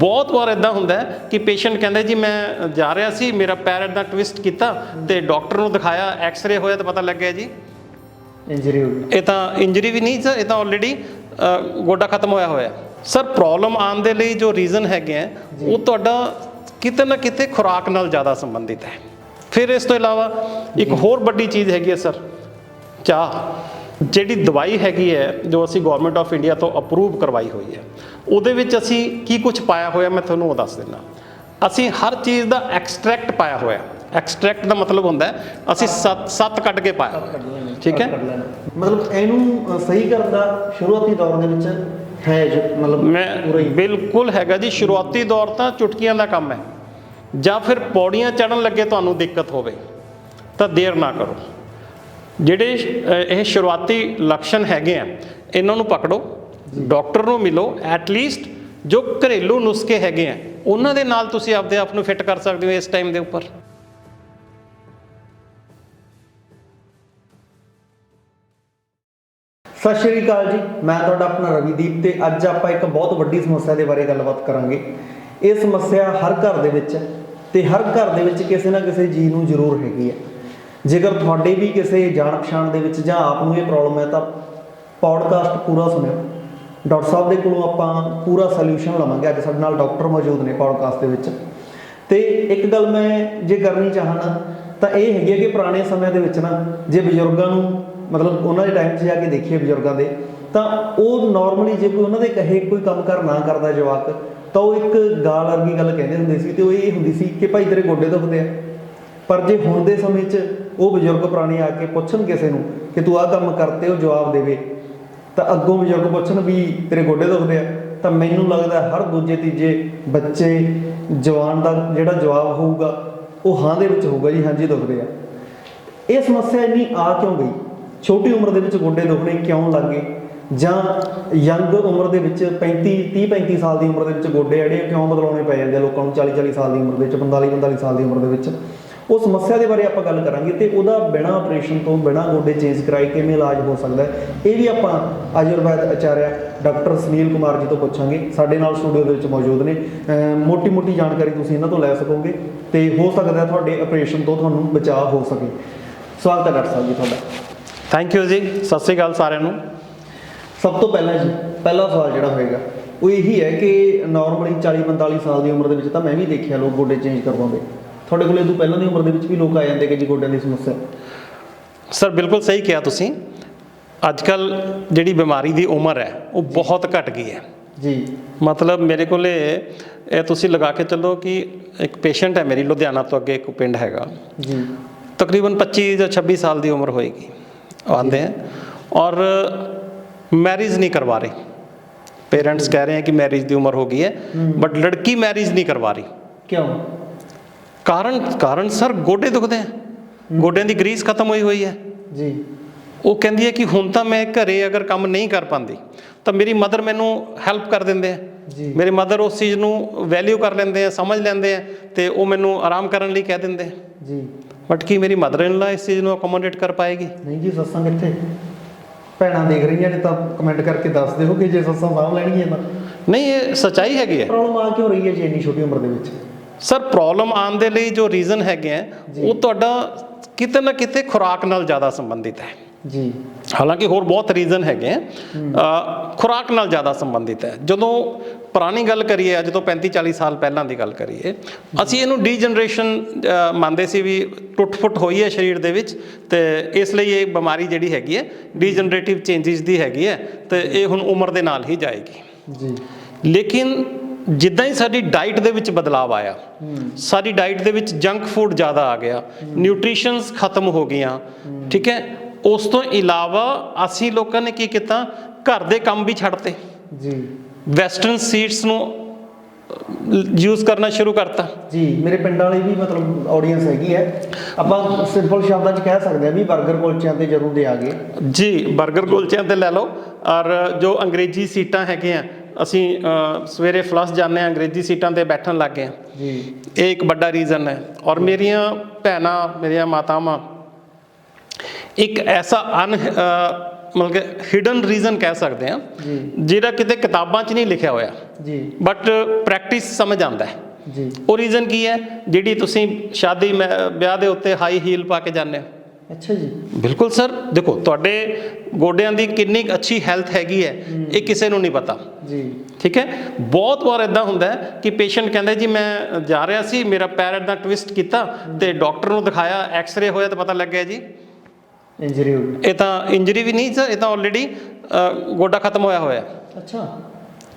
ਬਹੁਤ ਵਾਰ ਇਦਾਂ ਹੁੰਦਾ ਕਿ ਪੇਸ਼ੈਂਟ ਕਹਿੰਦਾ ਜੀ ਮੈਂ ਜਾ ਰਿਹਾ ਸੀ ਮੇਰਾ ਪੈਰ ਇਦਾਂ ਟਵਿਸਟ ਕੀਤਾ ਤੇ ਡਾਕਟਰ ਨੂੰ ਦਿਖਾਇਆ ਐਕਸ-ਰੇ ਹੋਇਆ ਤਾਂ ਪਤਾ ਲੱਗਿਆ ਜੀ। ਇੰਜਰੀ ਹੋ ਗਈ ਇਹ ਤਾਂ ਇੰਜਰੀ ਵੀ ਨਹੀਂ ਸਰ ਇਹ ਤਾਂ ਆਲਰੇਡੀ ਗੋਡਾ ਖਤਮ ਹੋਇਆ ਹੋਇਆ। ਸਰ ਪ੍ਰੋਬਲਮ ਆਉਣ ਦੇ ਲਈ ਜੋ ਰੀਜ਼ਨ ਹੈਗੇ ਆ ਉਹ ਤੁਹਾਡਾ ਕਿਤੇ ਨਾ ਕਿਤੇ ਖੁਰਾਕ ਨਾਲ ਜ਼ਿਆਦਾ ਸੰਬੰਧਿਤ ਹੈ। ਫਿਰ ਇਸ ਤੋਂ ਇਲਾਵਾ ਇੱਕ ਹੋਰ ਵੱਡੀ ਚੀਜ਼ ਹੈਗੀ ਹੈ ਸਰ ਚਾਹ ਜਿਹੜੀ ਦਵਾਈ ਹੈਗੀ ਹੈ ਜੋ ਅਸੀਂ ਗਵਰਨਮੈਂਟ ਆਫ ਇੰਡੀਆ ਤੋਂ ਅਪਰੂਵ ਕਰਵਾਈ ਹੋਈ ਹੈ। ਉਹਦੇ ਵਿੱਚ ਅਸੀਂ ਕੀ ਕੁਝ ਪਾਇਆ ਹੋਇਆ ਮੈਂ ਤੁਹਾਨੂੰ ਉਹ ਦੱਸ ਦਿੰਦਾ। ਅਸੀਂ ਹਰ ਚੀਜ਼ ਦਾ ਐਕਸਟ੍ਰੈਕਟ ਪਾਇਆ ਹੋਇਆ। ਐਕਸਟ੍ਰੈਕਟ ਦਾ ਮਤਲਬ ਹੁੰਦਾ ਅਸੀਂ ਸੱਤ ਸੱਤ ਕੱਢ ਕੇ ਪਾਇਆ। ਠੀਕ ਹੈ। ਮਤਲਬ ਇਹਨੂੰ ਸਹੀ ਕਰਨ ਦਾ ਸ਼ੁਰੂਆਤੀ ਦੌਰ ਦੇ ਵਿੱਚ ਹੈ ਜੋ ਮਤਲਬ ਮੈਂ ਬਿਲਕੁਲ ਹੈਗਾ ਜੀ ਸ਼ੁਰੂਆਤੀ ਦੌਰ ਤਾਂ ਚੁਟਕੀਆਂ ਦਾ ਕੰਮ ਹੈ। ਜਾਂ ਫਿਰ ਪੌੜੀਆਂ ਚੜਨ ਲੱਗੇ ਤੁਹਾਨੂੰ ਦਿੱਕਤ ਹੋਵੇ ਤਾਂ ਦੇਰ ਨਾ ਕਰੋ। ਜਿਹੜੇ ਇਹ ਸ਼ੁਰੂਆਤੀ ਲੱਛਣ ਹੈਗੇ ਆ ਇਹਨਾਂ ਨੂੰ ਪਕੜੋ। ਡਾਕਟਰ ਨੂੰ ਮਿਲੋ ਐਟ ਲੀਸਟ ਜੋ ਘਰੇਲੂ ਨੁਸਖੇ ਹੈਗੇ ਆ, ਉਹਨਾਂ ਦੇ ਨਾਲ ਤੁਸੀਂ ਆਪਦੇ ਆਪ ਨੂੰ ਫਿੱਟ ਕਰ ਸਕਦੇ ਹੋ ਇਸ ਟਾਈਮ ਦੇ ਉੱਪਰ। ਸਤਿ ਸ਼੍ਰੀ ਅਕਾਲ ਜੀ, ਮੈਂ ਤੁਹਾਡਾ ਆਪਣਾ ਰਵੀਦੀਪ ਤੇ ਅੱਜ ਆਪਾਂ ਇੱਕ ਬਹੁਤ ਵੱਡੀ ਸਮੱਸਿਆ ਦੇ ਬਾਰੇ ਗੱਲਬਾਤ ਕਰਾਂਗੇ। ਇਹ ਸਮੱਸਿਆ ਹਰ ਘਰ ਦੇ ਵਿੱਚ ਹੈ ਤੇ ਹਰ ਘਰ ਦੇ ਵਿੱਚ ਕਿਸੇ ਨਾ ਕਿਸੇ ਜੀ ਨੂੰ ਜ਼ਰੂਰ ਹੈਗੀ ਹੈ। ਜੇਕਰ ਤੁਹਾਡੇ ਵੀ ਕਿਸੇ ਜਾਣ ਪਛਾਣ ਦੇ ਵਿੱਚ ਜਾਂ ਆਪ ਨੂੰ ਇਹ ਪ੍ਰੋਬਲਮ ਹੈ ਤਾਂ ਪੌਡਕਾਸਟ ਪੂਰਾ ਸੁਣਿਓ। ਡਾਕਟਰ ਸਾਹਿਬ ਦੇ ਕੋਲੋਂ ਆਪਾਂ ਪੂਰਾ ਸੋਲੂਸ਼ਨ ਲਵਾਂਗੇ। ਅੱਜ ਸਾਡੇ ਨਾਲ ਡਾਕਟਰ ਮੌਜੂਦ ਨੇ ਪੌਡਕਾਸਟ ਦੇ ਵਿੱਚ। ਤੇ ਇੱਕ ਗੱਲ ਮੈਂ ਜੇ ਕਰਨੀ ਚਾਹਣਾ ਤਾਂ ਇਹ ਹੈਗੀ ਹੈ ਕਿ ਪੁਰਾਣੇ ਸਮਿਆਂ ਦੇ ਵਿੱਚ ਨਾ, ਜੇ ਬਜ਼ੁਰਗਾਂ ਨੂੰ ਮਤਲਬ ਉਹਨਾਂ ਦੇ ਟਾਈਮ 'ਚ ਜਾ ਕੇ ਦੇਖੀਏ ਬਜ਼ੁਰਗਾਂ ਦੇ, ਤਾਂ ਉਹ ਨਾਰਮਲੀ ਜੇ ਕੋਈ ਉਹਨਾਂ ਦੇ ਕਹੇ ਕੋਈ ਕੰਮ ਕਰ ਨਾ ਕਰਦਾ ਜਵਾਕ, ਤਾਂ ਉਹ ਇੱਕ ਗਾਲ ਵਰਗੀ ਗੱਲ ਕਹਿੰਦੇ ਹੁੰਦੇ ਸੀ ਤੇ ਉਹ ਇਹ ਹੁੰਦੀ ਸੀ ਕਿ ਭਾਈ ਤੇਰੇ ਗੋਡੇ ਦੁਖਦੇ ਆ। ਪਰ ਜੇ ਹੁਣ ਦੇ ਸਮੇਂ 'ਚ ਉਹ ਬਜ਼ੁਰਗ ਪੁਰਾਣੇ ਆ ਕੇ ਪੁੱਛਣ ਕਿਸੇ ਨੂੰ ਕਿ ਤੂੰ ਆਹ ਕੰਮ ਕਰਤੇ ਉਹ ਜਵਾਬ ਦੇਵੇ ਤਾਂ ਅੱਗੋਂ ਬਜ਼ੁਰਗ ਪੁੱਛਣ ਵੀ ਤੇਰੇ ਗੋਡੇ ਦੁਖਦੇ ਆ। ਤਾਂ ਮੈਨੂੰ ਲੱਗਦਾ ਹਰ ਦੂਜੇ ਤੀਜੇ ਬੱਚੇ ਜਵਾਨ ਦਾ ਜਿਹੜਾ ਜਵਾਬ ਹੋਊਗਾ, ਉਹ ਹਾਂ ਦੇ ਵਿੱਚ ਹੋਊਗਾ ਜੀ, ਹਾਂਜੀ ਦੁਖਦੇ ਆ। ਇਹ ਸਮੱਸਿਆ ਇੰਨੀ ਆ ਕਿਉਂ ਗਈ? ਛੋਟੀ ਉਮਰ ਦੇ ਵਿੱਚ ਗੋਡੇ ਦੁਖਣੇ ਕਿਉਂ ਲੱਗ ਗਏ? ਜਾਂ ਯੰਗ ਉਮਰ ਦੇ ਵਿੱਚ 35 30 35 ਸਾਲ ਦੀ ਉਮਰ ਦੇ ਵਿੱਚ ਗੋਡੇ ਜਿਹੜੇ ਕਿਉਂ ਬਦਲਾਉਣੇ ਪੈ ਜਾਂਦੇ ਆ ਲੋਕਾਂ ਨੂੰ 40 40 ਸਾਲ ਦੀ ਉਮਰ ਦੇ ਵਿੱਚ 45 45 ਸਾਲ ਦੀ ਉਮਰ ਦੇ ਵਿੱਚ। ਉਹ ਸਮੱਸਿਆ ਦੇ ਬਾਰੇ ਆਪਾਂ ਗੱਲ ਕਰਾਂਗੇ ਤੇ ਉਹਦਾ ਬਿਨਾਂ ਆਪਰੇਸ਼ਨ ਤੋਂ ਬਿਨਾਂ ਗੋਡੇ ਚੇਂਜ ਕਰਾਏ ਕਿਵੇਂ ਇਲਾਜ ਹੋ ਸਕਦਾ ਹੈ ਇਹ ਵੀ ਆਪਾਂ ਆਯੁਰਵੈਦ ਆਚਾਰਿਆ ਡਾਕਟਰ ਸੁਨੀਲ ਕੁਮਾਰ ਜੀ ਤੋਂ ਪੁੱਛਾਂਗੇ ਸਾਡੇ ਨਾਲ ਸਟੂਡੀਓ ਦੇ ਵਿੱਚ ਮੌਜੂਦ ਨੇ। ਮੋਟੀ ਮੋਟੀ ਜਾਣਕਾਰੀ ਤੁਸੀਂ ਇਹਨਾਂ ਤੋਂ ਲੈ ਸਕੋਗੇ ਤੇ ਹੋ ਸਕਦਾ ਤੁਹਾਡੇ ਆਪਰੇਸ਼ਨ ਤੋਂ ਤੁਹਾਨੂੰ ਬਚਾਅ ਹੋ ਸਕੇ। ਸਵਾਗਤ ਹੈ ਡਾਕਟਰ ਸਾਹਿਬ ਜੀ ਤੁਹਾਡਾ। ਥੈਂਕ ਯੂ ਜੀ ਸਤਿ ਸ੍ਰੀ ਅਕਾਲ ਸਾਰਿਆਂ ਨੂੰ। ਸਭ ਤੋਂ ਪਹਿਲਾਂ ਜੀ ਪਹਿਲਾ ਸਵਾਲ ਜਿਹੜਾ ਹੋਏਗਾ ਉਹ ਇਹੀ ਹੈ ਕਿ ਨਾਰਮਲੀ 40 45 ਸਾਲ ਦੀ ਉਮਰ ਦੇ ਵਿੱਚ ਤਾਂ ਮੈਂ ਵੀ ਦੇਖਿਆ ਲੋਕ ਗੋਡੇ ਚੇਂਜ ਕਰਵਾਉਂਦੇ। ਤੁਹਾਡੇ ਕੋਲ ਤੋਂ ਪਹਿਲਾਂ ਦੀ ਉਮਰ ਦੇ ਵਿੱਚ ਵੀ ਲੋਕ ਆ ਜਾਂਦੇ ਕਿ ਜੀ ਗੋਡਿਆਂ ਦੀ ਸਮੱਸਿਆ? ਸਰ ਬਿਲਕੁਲ ਸਹੀ ਕਿਹਾ ਤੁਸੀਂ। ਅੱਜ ਕੱਲ ਜਿਹੜੀ ਬਿਮਾਰੀ ਦੀ ਉਮਰ ਹੈ ਉਹ ਬਹੁਤ ਘਟ ਗਈ ਹੈ। ਜੀ। ਮਤਲਬ ਮੇਰੇ ਕੋਲੇ ਇਹ ਤੁਸੀਂ ਲਗਾ ਕੇ ਚੱਲੋ ਕਿ ਇੱਕ ਪੇਸ਼ੈਂਟ ਹੈ ਮੇਰੀ ਲੁਧਿਆਣਾ ਤੋਂ ਅੱਗੇ ਇੱਕ ਪਿੰਡ ਹੈਗਾ। ਜੀ। ਤਕਰੀਬਨ 25 ਜਾਂ 26 ਸਾਲ ਦੀ ਉਮਰ ਹੋਏਗੀ। ਆਉਂਦੇ ਹੈ ਔਰ ਮੈਰਿਜ ਨਹੀਂ ਕਰਵਾ ਰਹੇ। ਪੇਰੈਂਟਸ ਕਹਿ ਰਹੇ ਹੈ ਕਿ ਮੈਰਿਜ ਦੀ ਉਮਰ ਹੋ ਗਈ ਹੈ। ਬਟ ਲੜਕੀ ਮੈਰਿਜ ਨਹੀਂ ਕਰਵਾ ਰਹੀ। ਕਿਉਂ? ਕਾਰਨ ਕਾਰਨ ਸਰ ਗੋਡੇ ਦੁਖਦੇ ਹੈ ਗੋਡਿਆਂ ਦੀ ਗਰੀਸ ਖਤਮ ਹੋਈ ਹੋਈ ਹੈ। ਜੀ। ਉਹ ਕਹਿੰਦੀ ਹੈ ਕਿ ਹੁਣ ਤਾਂ ਮੈਂ ਘਰੇ ਅਗਰ ਕੰਮ ਨਹੀਂ ਕਰ ਪਾਉਂਦੀ ਤਾਂ ਮੇਰੀ ਮਦਰ ਮੈਨੂੰ ਹੈਲਪ ਕਰ ਦਿੰਦੇ ਆ। ਜੀ। ਮੇਰੇ ਮਦਰ ਉਸ ਚੀਜ਼ ਨੂੰ ਵੈਲਿਊ ਕਰ ਲੈਂਦੇ ਆ ਸਮਝ ਲੈਂਦੇ ਆ ਤੇ ਉਹ ਮੈਨੂੰ ਆਰਾਮ ਕਰਨ ਲਈ ਕਹਿ ਦਿੰਦੇ ਆ। ਜੀ। ਬਟ ਕੀ ਮੇਰੀ ਮਦਰ ਇਨ ਲਾ ਇਸ ਚੀਜ਼ ਨੂੰ ਅਕੋਮੋਡੇਟ ਕਰ ਪਾਏਗੀ? ਨਹੀਂ ਜੀ ਸੱਸਾਂ ਕਿੱਥੇ? ਭੈਣਾਂ ਦੇਖ ਰਹੀਆਂ ਨੇ ਤਾਂ ਕਮੈਂਟ ਕਰਕੇ ਦੱਸ ਦਿਓ ਕਿ ਜੇ ਸੱਸਾਂ ਸਾਂਭ ਲੈਣਗੀਆਂ ਤਾਂ। ਨਹੀਂ ਇਹ ਸੱਚਾਈ ਹੈਗੀ ਹੈ। ਪ੍ਰੋਬਲਮ ਆ ਕਿਉਂ ਰਹੀ ਹੈ ਜੀ ਇੰਨੀ ਛੋਟੀ ਉਮਰ ਦੇ ਵਿੱਚ? ਸਰ ਪ੍ਰੋਬਲਮ ਆਉਣ ਦੇ ਲਈ ਜੋ ਰੀਜ਼ਨ ਹੈਗੇ ਆ ਉਹ ਤੁਹਾਡਾ ਕਿਤੇ ਨਾ ਕਿਤੇ ਖੁਰਾਕ ਨਾਲ ਜ਼ਿਆਦਾ ਸੰਬੰਧਿਤ ਹੈ। ਜੀ। ਹਾਲਾਂਕਿ ਹੋਰ ਬਹੁਤ ਰੀਜ਼ਨ ਹੈਗੇ ਆ। ਖੁਰਾਕ ਨਾਲ ਜ਼ਿਆਦਾ ਸੰਬੰਧਿਤ ਹੈ। ਜਦੋਂ ਪੁਰਾਣੀ ਗੱਲ ਕਰੀਏ ਅੱਜ ਤੋਂ 35 40 ਸਾਲ ਪਹਿਲਾਂ ਦੀ ਗੱਲ ਕਰੀਏ ਅਸੀਂ ਇਹਨੂੰ ਡੀਜਨਰੇਸ਼ਨ ਮੰਨਦੇ ਸੀ ਵੀ ਟੁੱਟ-ਫੁੱਟ ਹੋਈ ਹੈ ਸਰੀਰ ਦੇ ਵਿੱਚ ਤੇ ਇਸ ਲਈ ਇਹ ਬਿਮਾਰੀ ਜਿਹੜੀ ਹੈਗੀ ਹੈ ਡੀਜਨਰੇਟਿਵ ਚੇਂਜਸ ਦੀ ਹੈਗੀ ਹੈ ਤੇ ਇਹ ਹੁਣ ਉਮਰ ਦੇ ਨਾਲ ਹੀ ਜਾਏਗੀ। ਜੀ। ਲੇਕਿਨ ਜਿੱਦਾਂ ਹੀ ਸਾਡੀ ਡਾਈਟ ਦੇ ਵਿੱਚ ਬਦਲਾਅ ਆਇਆ ਸਾਡੀ ਡਾਈਟ ਦੇ ਵਿੱਚ ਜੰਕ ਫੂਡ ਜ਼ਿਆਦਾ ਆ ਗਿਆ ਨਿਊਟ੍ਰੀਸ਼ਨਸ ਖਤਮ ਹੋ ਗਈਆਂ ਠੀਕ ਹੈ? ਉਸ ਤੋਂ ਇਲਾਵਾ ਅਸੀਂ ਲੋਕਾਂ ਨੇ ਕੀ ਕੀਤਾ? ਘਰ ਦੇ ਕੰਮ ਵੀ ਛੱਡਤੇ। ਜੀ। ਵੈਸਟਰਨ ਸੀਟਸ ਨੂੰ ਯੂਜ਼ ਕਰਨਾ ਸ਼ੁਰੂ ਕਰਤਾ। ਜੀ ਮੇਰੇ ਪਿੰਡ ਵਾਲੇ ਵੀ ਮਤਲਬ ਆਡੀਅנס ਹੈਗੀ ਹੈ। ਆਪਾਂ ਸਿੰਪਲ ਸ਼ਬਦਾਂ 'ਚ ਕਹਿ ਸਕਦੇ ਆ ਵੀ 버ਗਰ ਗੋਲਚਿਆਂ ਤੇ ਜ਼ਰੂਰ ਦੇ ਆ ਗਏ। ਜੀ 버ਗਰ ਗੋਲਚਿਆਂ ਤੇ ਲੈ ਲਓ। ਔਰ ਜੋ ਅੰਗਰੇਜ਼ੀ ਸੀਟਾਂ ਹੈਗੇ ਆ ਅਸੀਂ ਸਵੇਰੇ ਫਲਸ ਜਾਂਦੇ ਹਾਂ ਅੰਗਰੇਜ਼ੀ ਸੀਟਾਂ ਤੇ ਬੈਠਣ ਲੱਗ ਗਏ ਜੀ। ਇਹ ਇੱਕ ਵੱਡਾ ਰੀਜ਼ਨ ਹੈ। ਔਰ ਮੇਰੀਆਂ ਭੈਣਾਂ ਮੇਰੀਆਂ ਮਾਤਾਵਾਂ ਇੱਕ ਐਸਾ ਅਨ ਮਤਲਬ ਕਿ ਹਿਡਨ ਰੀਜ਼ਨ ਕਹਿ ਸਕਦੇ ਆ ਜਿਹੜਾ ਕਿਤੇ ਕਿਤਾਬਾਂ 'ਚ ਨਹੀਂ ਲਿਖਿਆ ਹੋਇਆ। ਜੀ। ਬਟ ਪ੍ਰੈਕਟਿਸ ਸਮਝ ਆਉਂਦਾ ਹੈ। ਜੀ। ਉਹ ਰੀਜ਼ਨ ਕੀ ਹੈ? ਜਿਹੜੀ ਤੁਸੀਂ ਸ਼ਾਦੀ ਵਿਆਹ ਦੇ ਉੱਤੇ ਹਾਈ ਹੀਲ ਪਾ ਕੇ ਜਾਂਦੇ ਹੋ। ਅੱਛਾ ਜੀ। ਬਿਲਕੁਲ ਸਰ ਦੇਖੋ ਤੁਹਾਡੇ ਗੋਡਿਆਂ ਦੀ ਕਿੰਨੀ ਅੱਛੀ ਹੈਲਥ ਹੈਗੀ ਹੈ ਇਹ ਕਿਸੇ ਨੂੰ ਨਹੀਂ ਪਤਾ। ਜੀ। ਠੀਕ ਹੈ? ਬਹੁਤ ਵਾਰ ਇਦਾਂ ਹੁੰਦਾ ਹੈ ਕਿ ਪੇਸ਼ੈਂਟ ਕਹਿੰਦਾ ਜੀ ਮੈਂ ਜਾ ਰਿਹਾ ਸੀ ਮੇਰਾ ਪੈਰ ਇਦਾਂ ਟਵਿਸਟ ਕੀਤਾ ਤੇ ਡਾਕਟਰ ਨੂੰ ਦਿਖਾਇਆ ਐਕਸ-ਰੇ ਹੋਇਆ ਤਾਂ ਪਤਾ ਲੱਗਿਆ ਜੀ। ਇੰਜਰੀ ਹੋ ਗਈ। ਇਹ ਤਾਂ ਇੰਜਰੀ ਵੀ ਨਹੀਂ ਸਰ ਇਹ ਤਾਂ ਆਲਰੇਡੀ ਗੋਡਾ ਖਤਮ ਹੋਇਆ ਹੋਇਆ। ਅੱਛਾ।